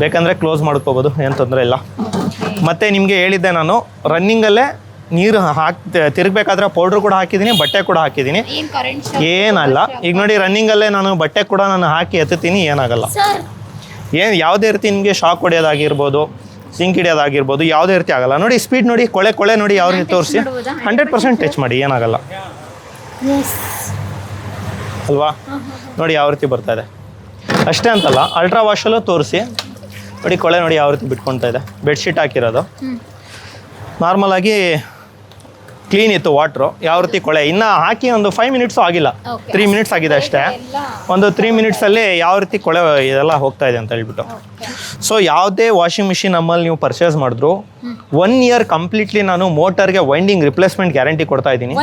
ಬೇಕಂದ್ರೆ ಕ್ಲೋಸ್ ಮಾಡ್ಕೋಬೋದು. ಏನು ತೊಂದರೆ ಇಲ್ಲ. ಮತ್ತು ನಿಮಗೆ ಹೇಳಿದ್ದೆ ನಾನು ರನ್ನಿಂಗಲ್ಲೇ ನೀರು ಹಾಕ್ ತಿರುಗಬೇಕಾದ್ರೆ ಪೌಡ್ರ್ ಕೂಡ ಹಾಕಿದ್ದೀನಿ ಬಟ್ಟೆ ಕೂಡ ಹಾಕಿದ್ದೀನಿ. ಏನಲ್ಲ. ಈಗ ನೋಡಿ ರನ್ನಿಂಗಲ್ಲೇ ನಾನು ಬಟ್ಟೆ ಕೂಡ ನಾನು ಹಾಕಿ ಎತ್ತುತ್ತೀನಿ ಏನಾಗಲ್ಲ. ಏನು ಯಾವುದೇ ರೀತಿ ನಿಮಗೆ ಶಾಕ್ ಹೊಡೆಯೋದಾಗಿರ್ಬೋದು ಸಿಂಕ್ ಹಿಡಿಯೋದಾಗಿರ್ಬೋದು ಯಾವುದೇ ರೀತಿ ಆಗಲ್ಲ. ನೋಡಿ ಸ್ಪೀಡ್ ನೋಡಿ ಕೊಳೆ ಕೊಳೆ ನೋಡಿ ಯಾವ ರೀತಿ ತೋರಿಸಿ? ಹಂಡ್ರೆಡ್ ಪರ್ಸೆಂಟ್ ಟಚ್ ಮಾಡಿ ಏನಾಗಲ್ಲ. ಅಲ್ವಾ? ನೋಡಿ ಯಾವ ರೀತಿ ಬರ್ತಾ ಇದೆ. ಅಷ್ಟೇ ಅಂತಲ್ಲ ಅಲ್ಟ್ರಾ ವಾಶಲ್ಲೂ ತೋರಿಸಿ. ನೋಡಿ ಕೊಳೆ ನೋಡಿ ಯಾವ ರೀತಿ ಬಿಟ್ಕೊಳ್ತಾ ಇದೆ. ಬೆಡ್ಶೀಟ್ ಹಾಕಿರೋದು. ಹ್ಮ್. ಕ್ಲೀನ್ ಇತ್ತು ವಾಟ್ರು ಯಾವ ರೀತಿ ಕೊಳೆ. ಇನ್ನು ಹಾಕಿ ಒಂದು ಫೈವ್ ಮಿನಿಟ್ಸು ಆಗಿಲ್ಲ. ತ್ರೀ ಮಿನಿಟ್ಸ್ ಆಗಿದೆ ಅಷ್ಟೇ. ಒಂದು ತ್ರೀ ಮಿನಿಟ್ಸಲ್ಲಿ ಯಾವ ರೀತಿ ಕೊಳೆ ಇದೆಲ್ಲ ಹೋಗ್ತಾ ಇದೆ ಅಂತ ಹೇಳ್ಬಿಟ್ಟು. ಸೊ ಯಾವುದೇ ವಾಷಿಂಗ್ ಮಿಷಿನ್ ನಮ್ಮಲ್ಲಿ ನೀವು ಪರ್ಚೇಸ್ ಮಾಡಿದ್ರು ಒನ್ ಇಯರ್ ಕಂಪ್ಲೀಟ್ಲಿ ನಾನು ಮೋಟರ್ಗೆ ವೈಂಡಿಂಗ್ ರಿಪ್ಲೇಸ್ಮೆಂಟ್ ಗ್ಯಾರಂಟಿ ಕೊಡ್ತಾ ಇದ್ದೀನಿ.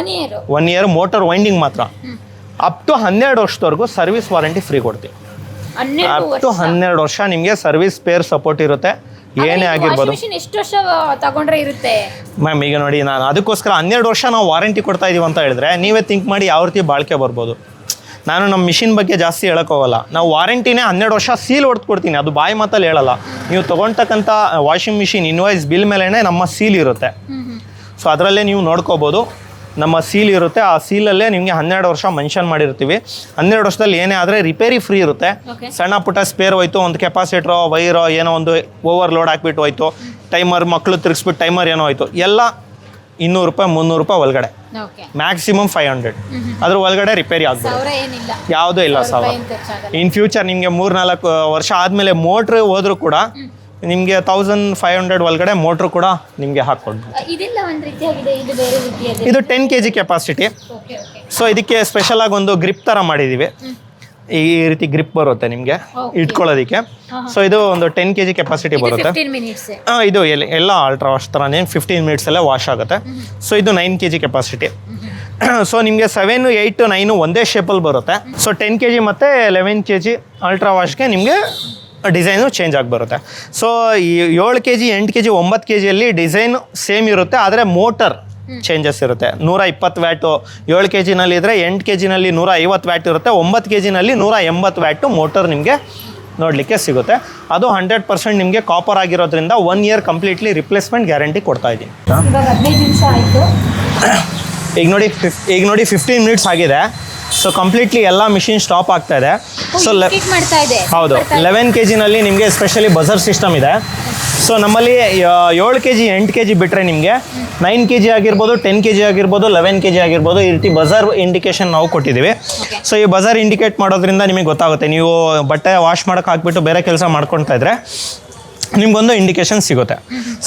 ಒನ್ ಇಯರ್ ಮೋಟರ್ ವೈಂಡಿಂಗ್ ಮಾತ್ರ. ಅಪ್ ಟು ಹನ್ನೆರಡು ವರ್ಷದವರೆಗೂ ಸರ್ವಿಸ್ ವಾರಂಟಿ ಫ್ರೀ ಕೊಡ್ತೀವಿ. ಅಪ್ ಟು ಹನ್ನೆರಡು ವರ್ಷ ನಿಮಗೆ ಸರ್ವಿಸ್ ಪೇರ್ ಸಪೋರ್ಟ್ ಇರುತ್ತೆ. ಏನೇ ಆಗಿರ್ಬೋದು. ಮಿಷಿನ್ ಎಷ್ಟು ವರ್ಷ ತಗೊಂಡ್ರೆ ಇರುತ್ತೆ? ಮ್ಯಾಮ್ ಈಗ ನೋಡಿ ನಾನು ಅದಕ್ಕೋಸ್ಕರ ಹನ್ನೆರಡು ವರ್ಷ ನಾವು ವಾರಂಟಿ ಕೊಡ್ತಾ ಇದೀವಿ ಅಂತ ಹೇಳಿದ್ರೆ ನೀವೇ ಥಿಂಕ್ ಮಾಡಿ ಯಾವ ರೀತಿ ಬಾಳಿಕೆ ಬರ್ಬೋದು. ನಾನು ನಮ್ಮ ಮಿಷಿನ್ ಬಗ್ಗೆ ಜಾಸ್ತಿ ಹೇಳೋಕ್ಕೋಗಲ್ಲ ನಾವು ವಾರಂಟಿನೇ ಹನ್ನೆರಡು ವರ್ಷ ಸೀಲ್ ಹೊಡೆದು ಕೊಡ್ತೀನಿ. ಅದು ಬಾಯಿ ಮಾತಲ್ಲಿ ಹೇಳಲ್ಲ. ನೀವು ತೊಗೊಳ್ತಕ್ಕಂಥ ವಾಷಿಂಗ್ ಮಿಷಿನ್ ಇನ್ವಾಯ್ಸ್ ಬಿಲ್ ಮೇಲೇ ನಮ್ಮ ಸೀಲ್ ಇರುತ್ತೆ. ಸೊ ಅದರಲ್ಲೇ ನೀವು ನೋಡ್ಕೋಬೋದು. ನಮ್ಮ ಸೀಲ್ ಇರುತ್ತೆ. ಆ ಸೀಲಲ್ಲೇ ನಿಮಗೆ ಹನ್ನೆರಡು ವರ್ಷ ಮೆನ್ಷನ್ ಮಾಡಿರ್ತೀವಿ. ಹನ್ನೆರಡು ವರ್ಷದಲ್ಲಿ ಏನೇ ಆದರೆ ರಿಪೇರಿ ಫ್ರೀ ಇರುತ್ತೆ. ಸಣ್ಣ ಪುಟ್ಟ ಸ್ಪೇರ್ ಹೋಯ್ತು ಒಂದು ಕೆಪಾಸಿಟ್ರೋ ವೈರೋ ಏನೋ ಒಂದು ಓವರ್ ಲೋಡ್ ಹಾಕ್ಬಿಟ್ಟು ಹೋಯ್ತು. ಟೈಮರ್ ಮಕ್ಕಳು ತಿರ್ಗಿಸ್ಬಿಟ್ಟು ಟೈಮರ್ ಏನೋ ಹೋಯ್ತು. ಎಲ್ಲ ಇನ್ನೂರು ರೂಪಾಯಿ ಮುನ್ನೂರು ರೂಪಾಯಿ ಒಳಗಡೆ. ಮ್ಯಾಕ್ಸಿಮಮ್ ಫೈವ್ ಹಂಡ್ರೆಡ್ ಅದ್ರ ಒಳಗಡೆ ರಿಪೇರಿ ಆಗ್ಬೋದು. ಯಾವುದೂ ಇಲ್ಲ ಸಾವಿರ ಇನ್ ಫ್ಯೂಚರ್ ನಿಮಗೆ ಮೂರು ನಾಲ್ಕು ವರ್ಷ ಆದಮೇಲೆ ಮೋಟ್ರ್ ಹೋದ್ರೂ ಕೂಡ ನಿಮಗೆ ತೌಸಂಡ್ ಫೈವ್ ಹಂಡ್ರೆಡ್ ಒಳಗಡೆ ಮೋಟ್ರ್ ಕೂಡ ನಿಮಗೆ ಹಾಕ್ಕೊಡ್ಬೋದು. ಅ, ಇದೆಲ್ಲ ಒಂದು ರೀತಿಯಾಗಿದೆ ಇದು ಬೇರೆ ರೀತಿಯಾಗಿದೆ? ಇದು ten K G capacity okay okay so ಇದಕ್ಕೆ ಸ್ಪೆಷಲ್ ಆಗಿ ಒಂದು ಗ್ರಿಪ್ ಥರ ಮಾಡಿದ್ದೀವಿ ಈ ರೀತಿ ಗ್ರಿಪ್ ಬರುತ್ತೆ ನಿಮಗೆ. ಇಟ್ಕೊಳ್ಳೋದಕ್ಕೆ. ಸೊ ಇದು ಒಂದು ಟೆನ್ ಕೆ ಜಿ ಕೆಪಾಸಿಟಿ ಬರುತ್ತೆ. ಫಿಫ್ಟೀನ್ ಮಿನಿಟ್ಸ್ ಆ, ಇದು ಎಲ್ ಎಲ್ಲ ಅಲ್ಟ್ರಾ ವಾಶ್ ಥರನೇ ಫಿಫ್ಟೀನ್ ಮಿನಿಟ್ಸಲ್ಲೇ ವಾಶ್ ಆಗುತ್ತೆ. ಸೊ ಇದು nine K G capacity so ನಿಮಗೆ ಸೆವೆನ್ ಏಯ್ಟು ನೈನು ಒಂದೇ ಶೇಪಲ್ಲಿ ಬರುತ್ತೆ. ಸೊ ಟೆನ್ ಕೆ ಜಿ ಮತ್ತು ಲೆವೆನ್ ಕೆ ಜಿ ಅಲ್ಟ್ರಾ ವಾಶ್ಗೆ ನಿಮಗೆ ಡಿಸೈನು ಚೇಂಜ್ ಆಗಿ ಬರುತ್ತೆ. ಸೊ ಈ ಏಳು ಕೆ ಜಿ ಎಂಟು ಕೆ ಜಿ ಒಂಬತ್ತು ಕೆ ಜಿಯಲ್ಲಿ ಡಿಸೈನ್ ಸೇಮ್ ಇರುತ್ತೆ ಆದರೆ ಮೋಟರ್ ಚೇಂಜಸ್ ಇರುತ್ತೆ. ನೂರ ಇಪ್ಪತ್ತು ವ್ಯಾಟು ಏಳು ಕೆ ಜಿನಲ್ಲಿ ಇದ್ದರೆ ಎಂಟು ಕೆ ಜಿನಲ್ಲಿ ನೂರ ಐವತ್ತು ವ್ಯಾಟ್ ಇರುತ್ತೆ ಒಂಬತ್ತು ಕೆ ಜಿನಲ್ಲಿ ನೂರ ಎಂಬತ್ತು ವ್ಯಾಟು ಮೋಟರ್ ನಿಮಗೆ ನೋಡಲಿಕ್ಕೆ ಸಿಗುತ್ತೆ. ಅದು ಹಂಡ್ರೆಡ್ ಪರ್ಸೆಂಟ್ ನಿಮಗೆ ಕಾಪರ್ ಆಗಿರೋದ್ರಿಂದ one year completely replacement guarantee ಕೊಡ್ತಾ ಇದ್ದೀನಿ. ಈಗ ನೋಡಿ ಫಿಫ್ ಈಗ ನೋಡಿ ಫಿಫ್ಟೀನ್ ಮಿನಿಟ್ಸ್ ಆಗಿದೆ. ಸೊ ಕಂಪ್ಲೀಟ್ಲಿ ಎಲ್ಲ ಮಿಷಿನ್ ಸ್ಟಾಪ್ ಆಗ್ತಾ ಇದೆ. ಸೊ ಲೆ ಮಾಡ್ತಾ ಇದೆ. ಹೌದು. ಲೆವೆನ್ ಕೆ ಜಿನಲ್ಲಿ ನಿಮಗೆ ಸ್ಪೆಷಲಿ ಬಜರ್ ಸಿಸ್ಟಮ್ ಇದೆ. ಸೊ ನಮ್ಮಲ್ಲಿ ಏಳು ಕೆ ಜಿ ಎಂಟು ಕೆ ಜಿ ಬಿಟ್ಟರೆ ನಿಮಗೆ ನೈನ್ ಕೆ ಜಿ ಆಗಿರ್ಬೋದು ಟೆನ್ ಕೆ ಜಿ ಆಗಿರ್ಬೋದು ಲೆವೆನ್ ಕೆ ಜಿ ಆಗಿರ್ಬೋದು ಈ ರೀತಿ ಬಜಾರ್ ಇಂಡಿಕೇಶನ್ ನಾವು ಕೊಟ್ಟಿದ್ದೀವಿ. ಸೊ ಈ ಬಜಾರ್ ಇಂಡಿಕೇಟ್ ಮಾಡೋದ್ರಿಂದ ನಿಮಗೆ ಗೊತ್ತಾಗುತ್ತೆ. ನೀವು ಬಟ್ಟೆ ವಾಶ್ ಮಾಡೋಕೆ ಹಾಕ್ಬಿಟ್ಟು ಬೇರೆ ಕೆಲಸ ಮಾಡ್ಕೊತಾ ಇದ್ರೆ ನಿಮ್ಗೊಂದು ಇಂಡಿಕೇಶನ್ ಸಿಗುತ್ತೆ.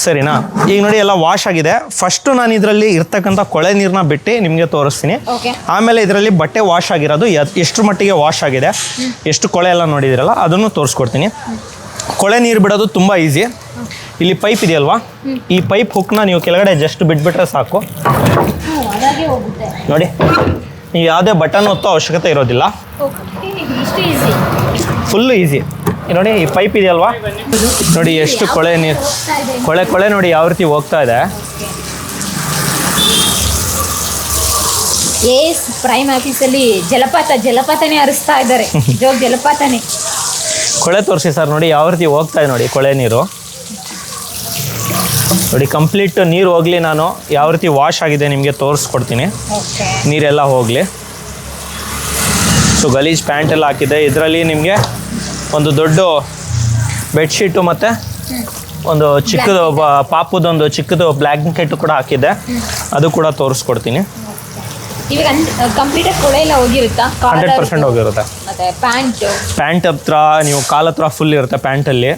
ಸರಿನಾ? ಈಗ ನೋಡಿ ಎಲ್ಲ ವಾಶ್ ಆಗಿದೆ. ಫಸ್ಟು ನಾನು ಇದರಲ್ಲಿ ಇರ್ತಕ್ಕಂಥ ಕೊಳೆ ನೀರನ್ನ ಬಿಟ್ಟು ನಿಮಗೆ ತೋರಿಸ್ತೀನಿ. ಆಮೇಲೆ ಇದರಲ್ಲಿ ಬಟ್ಟೆ ವಾಶ್ ಆಗಿರೋದು ಎಷ್ಟು ಮಟ್ಟಿಗೆ ವಾಶ್ ಆಗಿದೆ ಎಷ್ಟು ಕೊಳೆ ಎಲ್ಲ ನೋಡಿದಿರಲ್ಲ ಅದನ್ನು ತೋರಿಸ್ಕೊಡ್ತೀನಿ. ಕೊಳೆ ನೀರು ಬಿಡೋದು ತುಂಬ ಈಸಿ ಇಲ್ಲಿ ಪೈಪ್ ಇದೆಯಲ್ವಾ? ಈ ಪೈಪ್ ಹುಕ್ನ ನೀವು ಕೆಳಗಡೆ ಜಸ್ಟ್ ಬಿಟ್ಬಿಟ್ರೆ ಸಾಕು. ನೋಡಿ ನೀವು ಯಾವುದೇ ಬಟನ್ ಒತ್ತೋ ಅವಶ್ಯಕತೆ ಇರೋದಿಲ್ಲ. ಫುಲ್ ಈಸಿ ನೋಡಿ ಈ ಪೈಪ್ ಇದೆಯಲ್ವಾ? ನೋಡಿ ಎಷ್ಟು ಕೊಳೆ ನೀರು ಕೊಳೆ ಕೊಳೆ ನೋಡಿ ಯಾವ ರೀತಿ ಹೋಗ್ತಾ ಇದೆ. ಎಸ್ ಪ್ರೈಮ್ ಆಫೀಸಲ್ಲಿ ಜಲಪಾತ ಜಲಪಾತನೇ ಹರಿಸ್ತಾ ಇದ್ದಾರೆ. ಜೋಗ ಜಲಪಾತನೇ. ಕೊಳೆ ತೋರಿಸಿ ಸರ್ ನೋಡಿ ಯಾವ ರೀತಿ ಹೋಗ್ತಾ ಇದೆ ನೋಡಿ ಕೊಳೆ ನೀರು. ನೋಡಿ ಕಂಪ್ಲೀಟ್ ನೀರು ಹೋಗಲಿ ನಾನು ಯಾವ ರೀತಿ ವಾಶ್ ಆಗಿದೆ ನಿಮಗೆ ತೋರಿಸ್ಕೊಡ್ತೀನಿ. ನೀರೆಲ್ಲ ಹೋಗಲಿ. ಸೊ ಗಲೀಜ್ ಪ್ಯಾಂಟ್ ಎಲ್ಲ ಹಾಕಿದೆ ಇದರಲ್ಲಿ ನಿಮಗೆ ಒಂದು ದೊಡ್ಡ ಬೆಡ್ಶೀಟು ಮತ್ತು ಒಂದು ಚಿಕ್ಕದು ಪಾಪದೊಂದು ಚಿಕ್ಕದು ಬ್ಲ್ಯಾಂಕೆಟ್ ಕೂಡ ಹಾಕಿದ್ದೆ. ಅದು ಕೂಡ ತೋರಿಸ್ಕೊಡ್ತೀನಿ. ಇವಾಗ ಕಂಪ್ಲೀಟಾಗಿ ಕೊಳೆ ಎಲ್ಲ ಹೋಗಿರುತ್ತಾ? ಹಂಡ್ರೆಡ್ ಪರ್ಸೆಂಟ್ ಹೋಗಿರುತ್ತೆ. ಮತ್ತೆ ಪ್ಯಾಂಟ್. ಪ್ಯಾಂಟ್ ಹತ್ರ ನೀವು ಕಾಲ್ ಹತ್ರ ಫುಲ್ ಇರುತ್ತೆ ಪ್ಯಾಂಟಲ್ಲಿ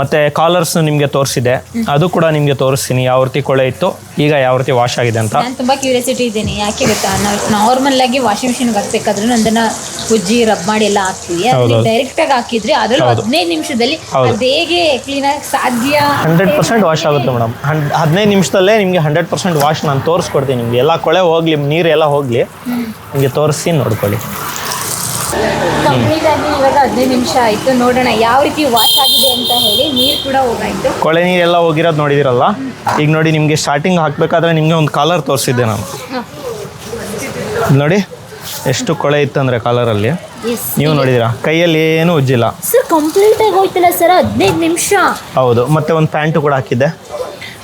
ಮತ್ತೆ ಕಾಲರ್ಸ್ ನಿಮಗೆ ತೋರಿಸಿದೆ. ಅದು ಕೂಡ ನಿಮಗೆ ತೋರಿಸ್ತೀನಿ. ಯಾವ ರೀತಿ ಕೊಳೆ ಇತ್ತು ಈಗ ಯಾವ ರೀತಿ ವಾಶ್ ಆಗಿದೆ ಅಂತ. ನಾನು ತುಂಬಾ ಕ್ಯೂರಿಯಾಸಿಟಿ ಇದ್ದೀನಿ. ಯಾಕೆ ಗೊತ್ತಾ? ನಾವು ನಾರ್ಮಲ್ ಆಗಿ ವಾಷಿಂಗ್ ಮಿಷಿನ್ಗೆ ಹಾಕ್ಬೇಕಾದ್ರೂ ಅದನ್ನ ಉಜ್ಜಿ ರಬ್ ಮಾಡಿ ಎಲ್ಲ ಹಾಕ್ತೀವಿ. ಡೈರೆಕ್ಟ್ ಆಗಿ ಹಾಕಿದ್ರೆ ಅದ್ರಲ್ಲಿ ಹೌದು. ಹದಿನೈದು ನಿಮಿಷದಲ್ಲಿ. ಅದು ಹೇಗೆ ಕ್ಲೀನ್ ಆಗಿ ಸಾಧ್ಯ ಹಂಡ್ರೆಡ್ ಪರ್ಸೆಂಟ್ ವಾಶ್ ಆಗುತ್ತೆ ಮೇಡಮ್ ಹದಿನೈದು ನಿಮಿಷದಲ್ಲೇ ನಿಮಗೆ ಹಂಡ್ರೆಡ್ ಪರ್ಸೆಂಟ್ ವಾಶ್ ನಾನು ತೋರಿಸ್ಕೊಡ್ತೀನಿ ನಿಮಗೆ. ಎಲ್ಲ ಕೊಳೆ ಹೋಗ್ಲಿ ನೀರೆಲ್ಲ ಹೋಗಲಿ. ನಿಮಗೆ ತೋರಿಸಿ ನೋಡ್ಕೊಳ್ಳಿ. ಕಂಪ್ಲೀಟ್ ಆಗಿ ಇವಾಗ ಹದಿನೈದು ನಿಮಿಷ ಆಯ್ತು. ನೋಡೋಣ ಯಾವ ರೀತಿ ವಾಶ್ ಆಗಿದೆ ಅಂತ ಹೇಳಿ ನೀರು ಕೂಡ ಹೋಗಾಯ್ತು. ಕೊಳೆ ನೀರೆಲ್ಲ ಹೋಗಿರೋದು ನೋಡಿದಿರಲ್ಲ? ಈಗ ನೋಡಿ ನಿಮಗೆ ಸ್ಟಾರ್ಟಿಂಗ್ ಹಾಕಬೇಕಾದ್ರೆ ನಿಮಗೆ ಒಂದು ಕಾಲರ್ ತೋರಿಸಿದ್ದೆ ನಾನು. ನೋಡಿ ಎಷ್ಟು ಕೊಳೆ ಇತ್ತಂದ್ರೆ ಕಾಲರಲ್ಲಿ ನೀವು ನೋಡಿದಿರಾ? ಕೈಯಲ್ಲಿ ಏನು ಉಜ್ಜಿಲ್ಲ. ಸರ್ ಕಂಪ್ಲೀಟ್ ಆಗಿ ಹೋಯ್ತಲ್ಲ ಸರ್ ಹದಿನೈದು ನಿಮಿಷ. ಹೌದು ಮತ್ತೆ ಒಂದು ಪ್ಯಾಂಟು ಕೂಡ ಹಾಕಿದ್ದೆ.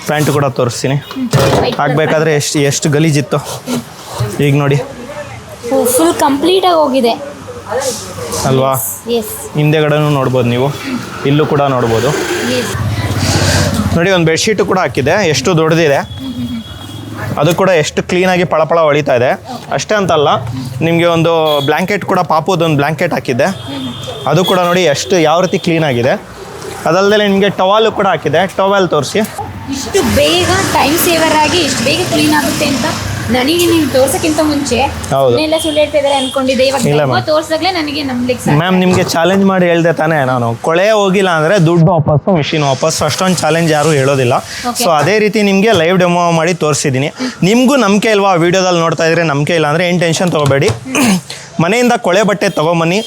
ಪ್ಯಾಂಟ್ ಕೂಡ ತೋರಿಸ್ತೀನಿ. ಹಾಕಬೇಕಾದ್ರೆ ಎಷ್ಟು ಎಷ್ಟು ಗಲೀಜಿತ್ತು ಈಗ ನೋಡಿ. ಫುಲ್ ಕಂಪ್ಲೀಟ್ ಆಗಿ ಹೋಗಿದೆ. ಅಲ್ವಾ? ಹಿಂದೆಗಡೆನೂ ನೋಡ್ಬೋದು ನೀವು. ಇಲ್ಲೂ ಕೂಡ ನೋಡ್ಬೋದು. ನೋಡಿ ಒಂದು ಬೆಡ್ಶೀಟು ಕೂಡ ಹಾಕಿದೆ. ಎಷ್ಟು ದೊಡ್ಡದಿದೆ. ಅದು ಕೂಡ ಎಷ್ಟು ಕ್ಲೀನಾಗಿ ಪಳಪಳ ಹೊಳಿತಾ ಇದೆ. ಅಷ್ಟೇ ಅಂತಲ್ಲ ನಿಮಗೆ ಒಂದು ಬ್ಲ್ಯಾಂಕೆಟ್ ಕೂಡ ಪಾಪುದೊಂದು ಬ್ಲ್ಯಾಂಕೆಟ್ ಹಾಕಿದ್ದೆ. ಅದು ಕೂಡ ನೋಡಿ ಎಷ್ಟು ಯಾವ ರೀತಿ ಕ್ಲೀನಾಗಿದೆ ಅದಲ್ಲದೆ ನಿಮಗೆ ಟವಾಲು ಕೂಡ ಹಾಕಿದೆ. ಟವಾಲ್ ತೋರಿಸಿ. ಇಷ್ಟು ಬೇಗ ಟೈಮ್ ಸೇವರ್ ಆಗಿ ಇಷ್ಟು ಬೇಗ ಕ್ಲೀನ್ ಆಗುತ್ತೆ ಅಂತ ನನಗೆ ನೀವು ತೋರ್ಸಕ್ಕಿಂತ ಮುಂಚೆ ಹೌದು. ಎಲ್ಲ ಸುಳ್ಳು ಹೇಳ್ತಾ ಇದ್ದಾರೆ ಅನ್ಕೊಂಡಿದ್ದೆ. ಇವಾಗ ಇಲ್ಲ demo ma'am. ತೋರ್ಸಾಗ್ಲೇ ನನಗೆ ನಂಬ್ಲಿಕ್ಕೆ ಸಾಧ್ಯ. ಮ್ಯಾಮ್ ನಿಮಗೆ ಚಾಲೆಂಜ್ ಮಾಡಿ ಹೇಳ್ದೆ ತಾನೇ ನಾನು. ಕೊಳೆ ಹೋಗಿಲ್ಲ ಅಂದರೆ ದುಡ್ಡು ವಾಪಸ್ಸು ಮಿಷಿನ್ ವಾಪಸ್ಸು ಅಷ್ಟೊಂದು ಚಾಲೆಂಜ್ ಯಾರು ಹೇಳೋದಿಲ್ಲ. Okay. ಸೊ ಅದೇ ರೀತಿ ನಿಮಗೆ ಲೈವ್ ಡೆಮೋ ಮಾಡಿ ತೋರಿಸಿದ್ದೀನಿ ನಿಮಗೂ ನಂಬಿಕೆ ಇಲ್ವಾ? ವಿಡಿಯೋದಲ್ಲಿ ನೋಡ್ತಾ ಇದ್ರೆ ನಂಬಿಕೆ ಇಲ್ಲ ಅಂದರೆ ಏನು ಟೆನ್ಷನ್ ತೊಗೋಬೇಡಿ. ಮನೆಯಿಂದ ಕೊಳೆ ಬಟ್ಟೆ ತೊಗೊಂಬನ್ನಿ.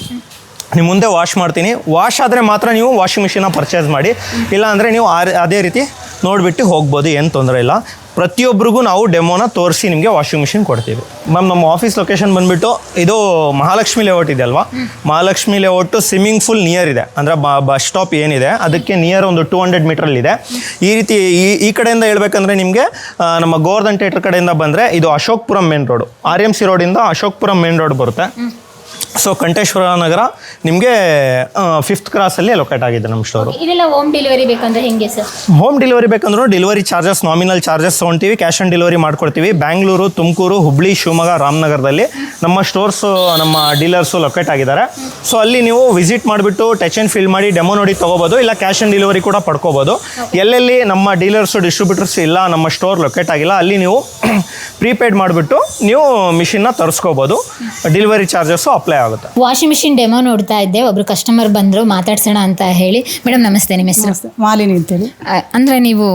ನಿಮ್ಮ ಮುಂದೆ ವಾಶ್ ಮಾಡ್ತೀನಿ. ವಾಶ್ ಆದರೆ ಮಾತ್ರ ನೀವು ವಾಷಿಂಗ್ ಮಿಷಿನ ಪರ್ಚೇಸ್ ಮಾಡಿ. ಇಲ್ಲ ಅಂದರೆ ನೀವು ಆ- ಅದೇ ರೀತಿ ನೋಡಿಬಿಟ್ಟು ಹೋಗ್ಬೋದು ಏನು ತೊಂದರೆ ಇಲ್ಲ. ಪ್ರತಿಯೊಬ್ಬರಿಗೂ ನಾವು ಡೆಮೋನ ತೋರಿಸಿ ನಿಮಗೆ ವಾಷಿಂಗ್ ಮಿಷಿನ್ ಕೊಡ್ತೀವಿ. ಮ್ಯಾಮ್, ನಮ್ಮ ಆಫೀಸ್ ಲೊಕೇಶನ್ ಬಂದ್ಬಿಟ್ಟು ಇದು ಮಹಾಲಕ್ಷ್ಮಿ ಲೇಔಟ್ ಇದೆ ಅಲ್ವಾ? Mahalakshmi layout swimming pool near ಇದೆ. ಅಂದರೆ ಬಸ್ ಸ್ಟಾಪ್ ಏನಿದೆ, ಅದಕ್ಕೆ ನಿಯರ್ ಒಂದು ಟೂ ಹಂಡ್ರೆಡ್ ಮೀಟ್ರಲ್ಲಿದೆ ಈ ರೀತಿ ಈ ಈ ಕಡೆಯಿಂದ ಹೇಳ್ಬೇಕಂದ್ರೆ ನಿಮಗೆ ನಮ್ಮ ಗೋವರ್ಧನ್ ಥಿಯೇಟರ್ ಕಡೆಯಿಂದ ಬಂದರೆ ಇದು Ashokpuram main road. R M C ರೋಡಿಂದ ಅಶೋಕ್ಪುರಂ ಮೇನ್ ರೋಡ್ ಬರುತ್ತೆ. ಸೊ ಕಂಠೇಶ್ವರ ನಗರ ನಿಮಗೆ ಫಿಫ್ತ್ ಕ್ರಾಸಲ್ಲಿ ಲೊಕೇಟ್ ಆಗಿದೆ ನಮ್ಮ ಸ್ಟೋರು ಇದೆಲ್ಲ ಹೋಮ್ ಡೆಲಿವರಿ ಬೇಕಂದ್ರೆ ಹೆಂಗೆ ಸರ್ ಹೋಮ್ ಡೆಲಿವರಿ ಬೇಕಂದ್ರೂ ಡೆಲಿವರಿ ಚಾರ್ಜಸ್ ನಾಮಿನಲ್ ಚಾರ್ಜಸ್ ತೊಗೊಳ್ತೀವಿ ಕ್ಯಾಶ್ ಆನ್ ಡೆಲಿವರಿ ಮಾಡ್ಕೊಡ್ತೀವಿ. ಬ್ಯಾಂಗ್ಳೂರು ತುಮಕೂರು ಹುಬ್ಳಿ ಶಿವಮೊಗ್ಗ ರಾಮನಗರದಲ್ಲಿ ನಮ್ಮ ಸ್ಟೋರ್ಸು ನಮ್ಮ ಡೀಲರ್ಸು ಲೊಕೇಟ್ ಆಗಿದ್ದಾರೆ. ಸೊ ಅಲ್ಲಿ ನೀವು ವಿಸಿಟ್ ಮಾಡಿಬಿಟ್ಟು ಟಚ್ ಆ್ಯಂಡ್ ಫೀಲ್ ಮಾಡಿ ಡೆಮೋ ನೋಡಿ ತೊಗೋಬೋದು. ಇಲ್ಲ ಕ್ಯಾಶ್ ಆನ್ ಡೆಲಿವರಿ ಕೂಡ ಪಡ್ಕೋಬೋದು. ಎಲ್ಲೆಲ್ಲಿ ನಮ್ಮ ಡೀಲರ್ಸು ಡಿಸ್ಟ್ರಿಬ್ಯೂಟರ್ಸ್ ಇಲ್ಲ ನಮ್ಮ ಸ್ಟೋರ್ ಲೊಕೇಟ್ ಆಗಿಲ್ಲ ಅಲ್ಲಿ ನೀವು ಪ್ರೀಪೇಯ್ಡ್ ಮಾಡಿಬಿಟ್ಟು ನೀವು ಮಿಷಿನ್ನ ತರಿಸ್ಕೋಬೋದು. ಡೆಲಿವರಿ ಚಾರ್ಜಸ್ಸು ಅಪ್ಲೈ ಆಗುತ್ತೆ? ವಾಷಿಂಗ್ ಮಿಷಿನ್ ಡೆಮೋ ನೋಡ್ತಾ ಇದ್ದೆ ಒಬ್ರು ಕಸ್ಟಮರ್ ಬಂದ್ರು ಮಾತಾಡ್ಸೋಣ ಅಂತ ಹೇಳಿ. ಮೇಡಮ್ ನಮಸ್ತೆ ನಿಮ್ಮ ಹೆಸರು? ಮಾಲಿನಿ ಅಂತೇಳಿ. ಆ, ಅಂದ್ರೆ ನೀವು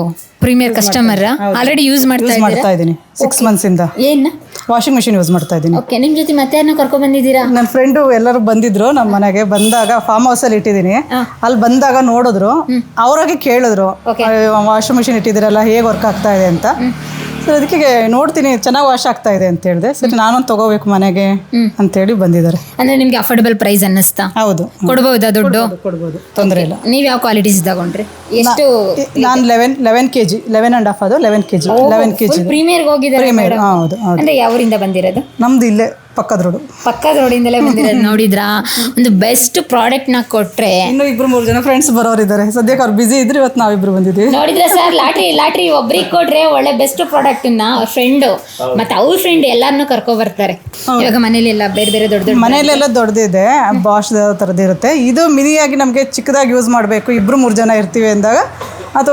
ಪ್ರೀಮಿಯರ್ ಕಸ್ಟಮರ್ ಆಲ್ರೆಡಿ ಯೂಸ್ ಮಾಡ್ತಾ ಯೂಸ್ ಮಾಡ್ತಾ ಇದ್ದೀನಿ. ಸಿಕ್ಸ್ ಮಂತ್ಸಿಂದ ಏನ್? ವಾಷಿಂಗ್ ಮಿಷಿನ್ ಯೂಸ್ ಮಾಡ್ತಾ ಇದ್ದೀನಿ. ಓಕೆ ನಿಮ್ ಜೊತೆ ಮತ್ತೆ ಯಾರನ್ನ ಕರ್ಕೊಂಡ್ ಬಂದಿದ್ದೀರಾ? ನನ್ನ ಫ್ರೆಂಡು ಎಲ್ಲರೂ ಬಂದಿದ್ರು. ನಮ್ಮ ಮನೆಗೆ ಬಂದಾಗ ಫಾರ್ಮ್ ಹೌಸ್ ಅಲ್ಲಿ ಇಟ್ಟಿದ್ದೀನಿ. ಅಲ್ಲಿ ಬಂದಾಗ ನೋಡಿದ್ರು. ಅವ್ರಾಗೆ ಕೇಳಿದ್ರು. ವಾಷಿಂಗ್ ಮಿಷಿನ್ ಇಟ್ಟಿದ್ದೀರಲ್ಲ ಹೇಗೆ ವರ್ಕ್ ಆಗ್ತಾ ಇದೆ ಅಂತ. ಸರ್ ಅದಕ್ಕೆ ನೋಡ್ತೀನಿ ಚೆನ್ನಾಗಿ ವಾಶ್ ಆಗ್ತಾ ಇದೆ ಅಂತ ಹೇಳಿದೆ. ಸರಿ ನಾನೊಂದು ತಗೋಬೇಕು ಮನೆಗೆ ಅಂತೇಳಿ ಬಂದಿದ್ದಾರೆ. ಅಂದ್ರೆ ನಿಮ್ಗೆ ಅಫೋರ್ಡಬಲ್ ಪ್ರೈಸ್ ಅನ್ನಿಸ್ತಾ? ಹೌದು. ಕೊಡ್ಬಹುದಾ ದುಡ್ಡು? ಕೊಡ್ಬೋದು ತೊಂದರೆ ಇಲ್ಲ. ನೀವ್ ಯಾವ ಕ್ವಾಲಿಟೀಸ್ ತಗೊಂಡ್ರಿ? ಎಷ್ಟು ನಾನು eleven eleven K G eleven and half ಅದು eleven K G eleven K G ಪ್ರೀಮಿಯರ್ಗೆ ಹೋಗಿದ್ದಾರೆ ಪ್ರೀಮಿಯರ್ ಹೌದು ಹೌದು. ಅಂದ್ರೆ ಯಾವೂರಿಂದ ಬಂದಿರೋದು? ನಮ್ದು ಇಲ್ಲೇ ಪಕ್ಕದ ರೋಡು. ಪಕ್ಕದ ರೋಡಿಂದಲೇ ಬಂದಿರೋದು ನೋಡಿದ್ರಾ? ಒಂದು ಬೆಸ್ಟ್ ಪ್ರಾಡಕ್ಟ್ನ ಕೊಟ್ರೆ. ಇನ್ನು ಇಬ್ರು ಮೂರು ಜನ ಫ್ರೆಂಡ್ಸ್ ಬರೋರಿದ್ದಾರೆ. ಸದ್ಯಕ್ಕೆ ಅವ್ರು ಬಿಸಿ ಇದ್ರೆ ಇವತ್ತು ನಾವಿಬ್ರು ಬಂದಿದ್ದೀವಿ. ನೋಡಿದ್ರೆ ಸರ್ ಲಾಟ್ರಿ ಲಾಟ್ರಿ ಒಬ್ರಿಗೆ ಕೊಟ್ರೆ ಒಳ್ಳೆ ಬೆಸ್ಟ್ ಪ್ರಾಡಕ್ಟ್ನ ಫ್ರೆಂಡ್ ಮತ್ತೆ ಅವ್ರ ಫ್ರೆಂಡ್ ಎಲ್ಲಾರನ್ನೂ ಕರ್ಕೊ ಬರ್ತಾರೆ. ಇವಾಗ ಮನೇಲಿ ಎಲ್ಲ ಬೇರೆ ಬೇರೆ ದೊಡ್ಡ ದೊಡ್ಡ ಮನೆಯಲ್ಲೆಲ್ಲ ದೊಡ್ಡದಿದೆ ಬಾಷ್ ಥರದ್ದು ಇರುತ್ತೆ. ಇದು ಮಿನಿಯಾಗಿ ನಮಗೆ ಚಿಕ್ಕದಾಗಿ ಯೂಸ್ ಮಾಡಬೇಕು. ಇಬ್ರು ಮೂರು ಜನ ಇರ್ತೀವಿ ಅಂದಾಗ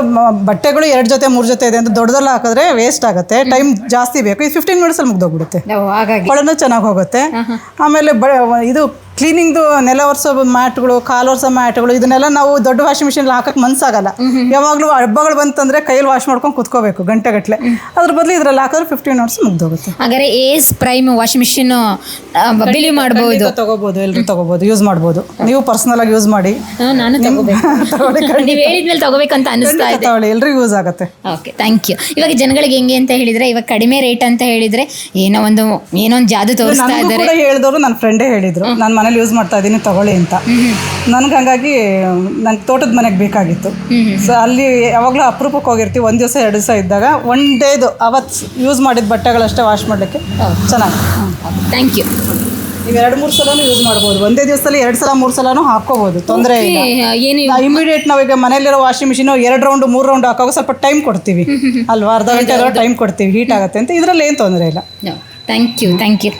ಮ- ಬಟ್ಟೆಗಳು ಎರಡು ಜೊತೆ ಮೂರು ಜೊತೆ ಇದೆ ಅಂತ ದೊಡ್ಡದಲ್ಲ ಹಾಕಿದ್ರೆ ವೇಸ್ಟ್ ಆಗುತ್ತೆ. ಟೈಮ್ ಜಾಸ್ತಿ ಬೇಕು. ಈ ಫಿಫ್ಟೀನ್ ಮಿನಿಟ್ಸಲ್ಲಿ ಮುಗ್ದೋಗ್ಬಿಡುತ್ತೆ. ಕೊಳನೂ ಹಾಗಾಗಿ. ಒಳನೂ ಚೆನ್ನಾಗಿ ಹೋಗುತ್ತೆ. ಆಮೇಲೆ ಬ ಇದು ಕ್ಲೀನಿಂಗ್ದು ನೆಲ ಒರೆಸೋ ಮ್ಯಾಟ್ಗಳು ಕಾಲು ಒರೆಸೋ ಮ್ಯಾಟ್ಗಳು ಇದನ್ನೆಲ್ಲ ನಾವು ದೊಡ್ಡ ವಾಷಿಂಗ್ ಮಿಷಿನ್ ಹಾಕಕ್ಕೆ ಮನ್ಸಾಗಲ್ಲ. ಯಾವಾಗಲೂ ಹಬ್ಬಗಳು ಬಂತಂದ್ರೆ ಕೈಯಲ್ಲಿ ವಾಶ್ ಮಾಡ್ಕೊಂಡು ಕುತ್ಕೋಬೇಕು ಗಂಟೆಗಟ್ಟಲೆ ಅದ್ರ ಬದಲು ಇದ್ರಲ್ಲಿ ಹಾಕಿದ್ರೆ ಫಿಫ್ಟೀನ್ ಅವರ್ಸ್ ಮುಗ್ದೋಗುತ್ತೆ. ಹಾಗಾದ್ರೆ ಏಸ್ ಪ್ರೈಮ್ ವಾಷಿಂಗ್ ಮಿಷಿನ್ ಬಿಲಿ ಮಾಡಬಹುದು ತಗೋಬಹುದು ಎಲ್ಲರೂ ತಗೋಬಹುದು ಯೂಸ್ ಮಾಡ್ಬೋದು. ನೀವು ಪರ್ಸನಲ್ ಆಗಿ ಯೂಸ್ ಮಾಡಿ. ನಾನು ನೀವು ಹೇಳಿದ್ಮೇಲೆ ತಗೋಬೇಕಂತ ಅನಿಸ್ತಾ ಇದೆ. ತಗೊಳ್ಳಿ ಯೂಸ್ ಆಗುತ್ತೆ. ಓಕೆ ಥ್ಯಾಂಕ್ ಯು ಇವಾಗ ಜನಗಳಿಗೆ ಹೆಂಗೆ ಅಂತ ಹೇಳಿದ್ರೆ ಇವಾಗ ಕಡಿಮೆ ರೇಟ್ ಅಂತ ಹೇಳಿದ್ರೆ ಏನೋ ಒಂದು ಏನೋ ಒಂದು ಜಾದು ತೋರಿಸ್ತಾ ಇದ್ದಾರೆ. ಹೇಳಿದವರು ನನ್ನ ಫ್ರೆಂಡೇ ಹೇಳಿದ್ರು. ನಾನು ಮನೇಲಿ ಯೂಸ್ ಮಾಡ್ತಾ ಇದ್ದೀನಿ ತಗೊಳ್ಳಿ ಅಂತ. ನನ್ಗೆ ಹಂಗಾಗಿ ನಂಗೆ ತೋಟದ ಮನೆಗೆ ಬೇಕಾಗಿತ್ತು. ಸೊ ಅಲ್ಲಿ ಯಾವಾಗಲೂ ಅಪರೂಪಕ್ಕೆ ಹೋಗಿರ್ತೀವಿ ಒಂದು ದಿವಸ ಎರಡು ದಿವಸ ಇದ್ದಾಗ ಒನ್ ಡೇದು ಅವತ್ತು ಯೂಸ್ ಮಾಡಿದ ಬಟ್ಟೆಗಳಷ್ಟೇ ವಾಶ್ ಮಾಡಲಿಕ್ಕೆ ಚೆನ್ನಾಗಿ. ಥ್ಯಾಂಕ್ ಯು ನೀವು ಎರಡು ಮೂರು ಸಲನೂ ಯೂಸ್ ಮಾಡ್ಬೋದು. ಒಂದೇ ದಿವಸದಲ್ಲಿ ಎರಡು ಸಲ ಮೂರು ಸಲನೂ ಹಾಕೋಬಹುದು ತೊಂದರೆ ಇಲ್ಲ. ಏನು ಇಮಿಡಿಯೇಟ್ ನಾವೀಗ ಮನೆಯಲ್ಲಿರೋ ವಾಷಿಂಗ್ ಮಿಷಿನ್ ಎರಡು ರೌಂಡ್ ಮೂರು ರೌಂಡ್ ಹಾಕೋ ಸ್ವಲ್ಪ ಟೈಮ್ ಕೊಡ್ತೀವಿ. ಅಲ್ವಾ? ಅರ್ಧ ಗಂಟೆ ಟೈಮ್ ಕೊಡ್ತೀವಿ. ಹೀಟ್ ಆಗುತ್ತೆ ಅಂತ. ಇದರಲ್ಲಿ ಏನು ತೊಂದರೆ ಇಲ್ಲ. Thank you thank you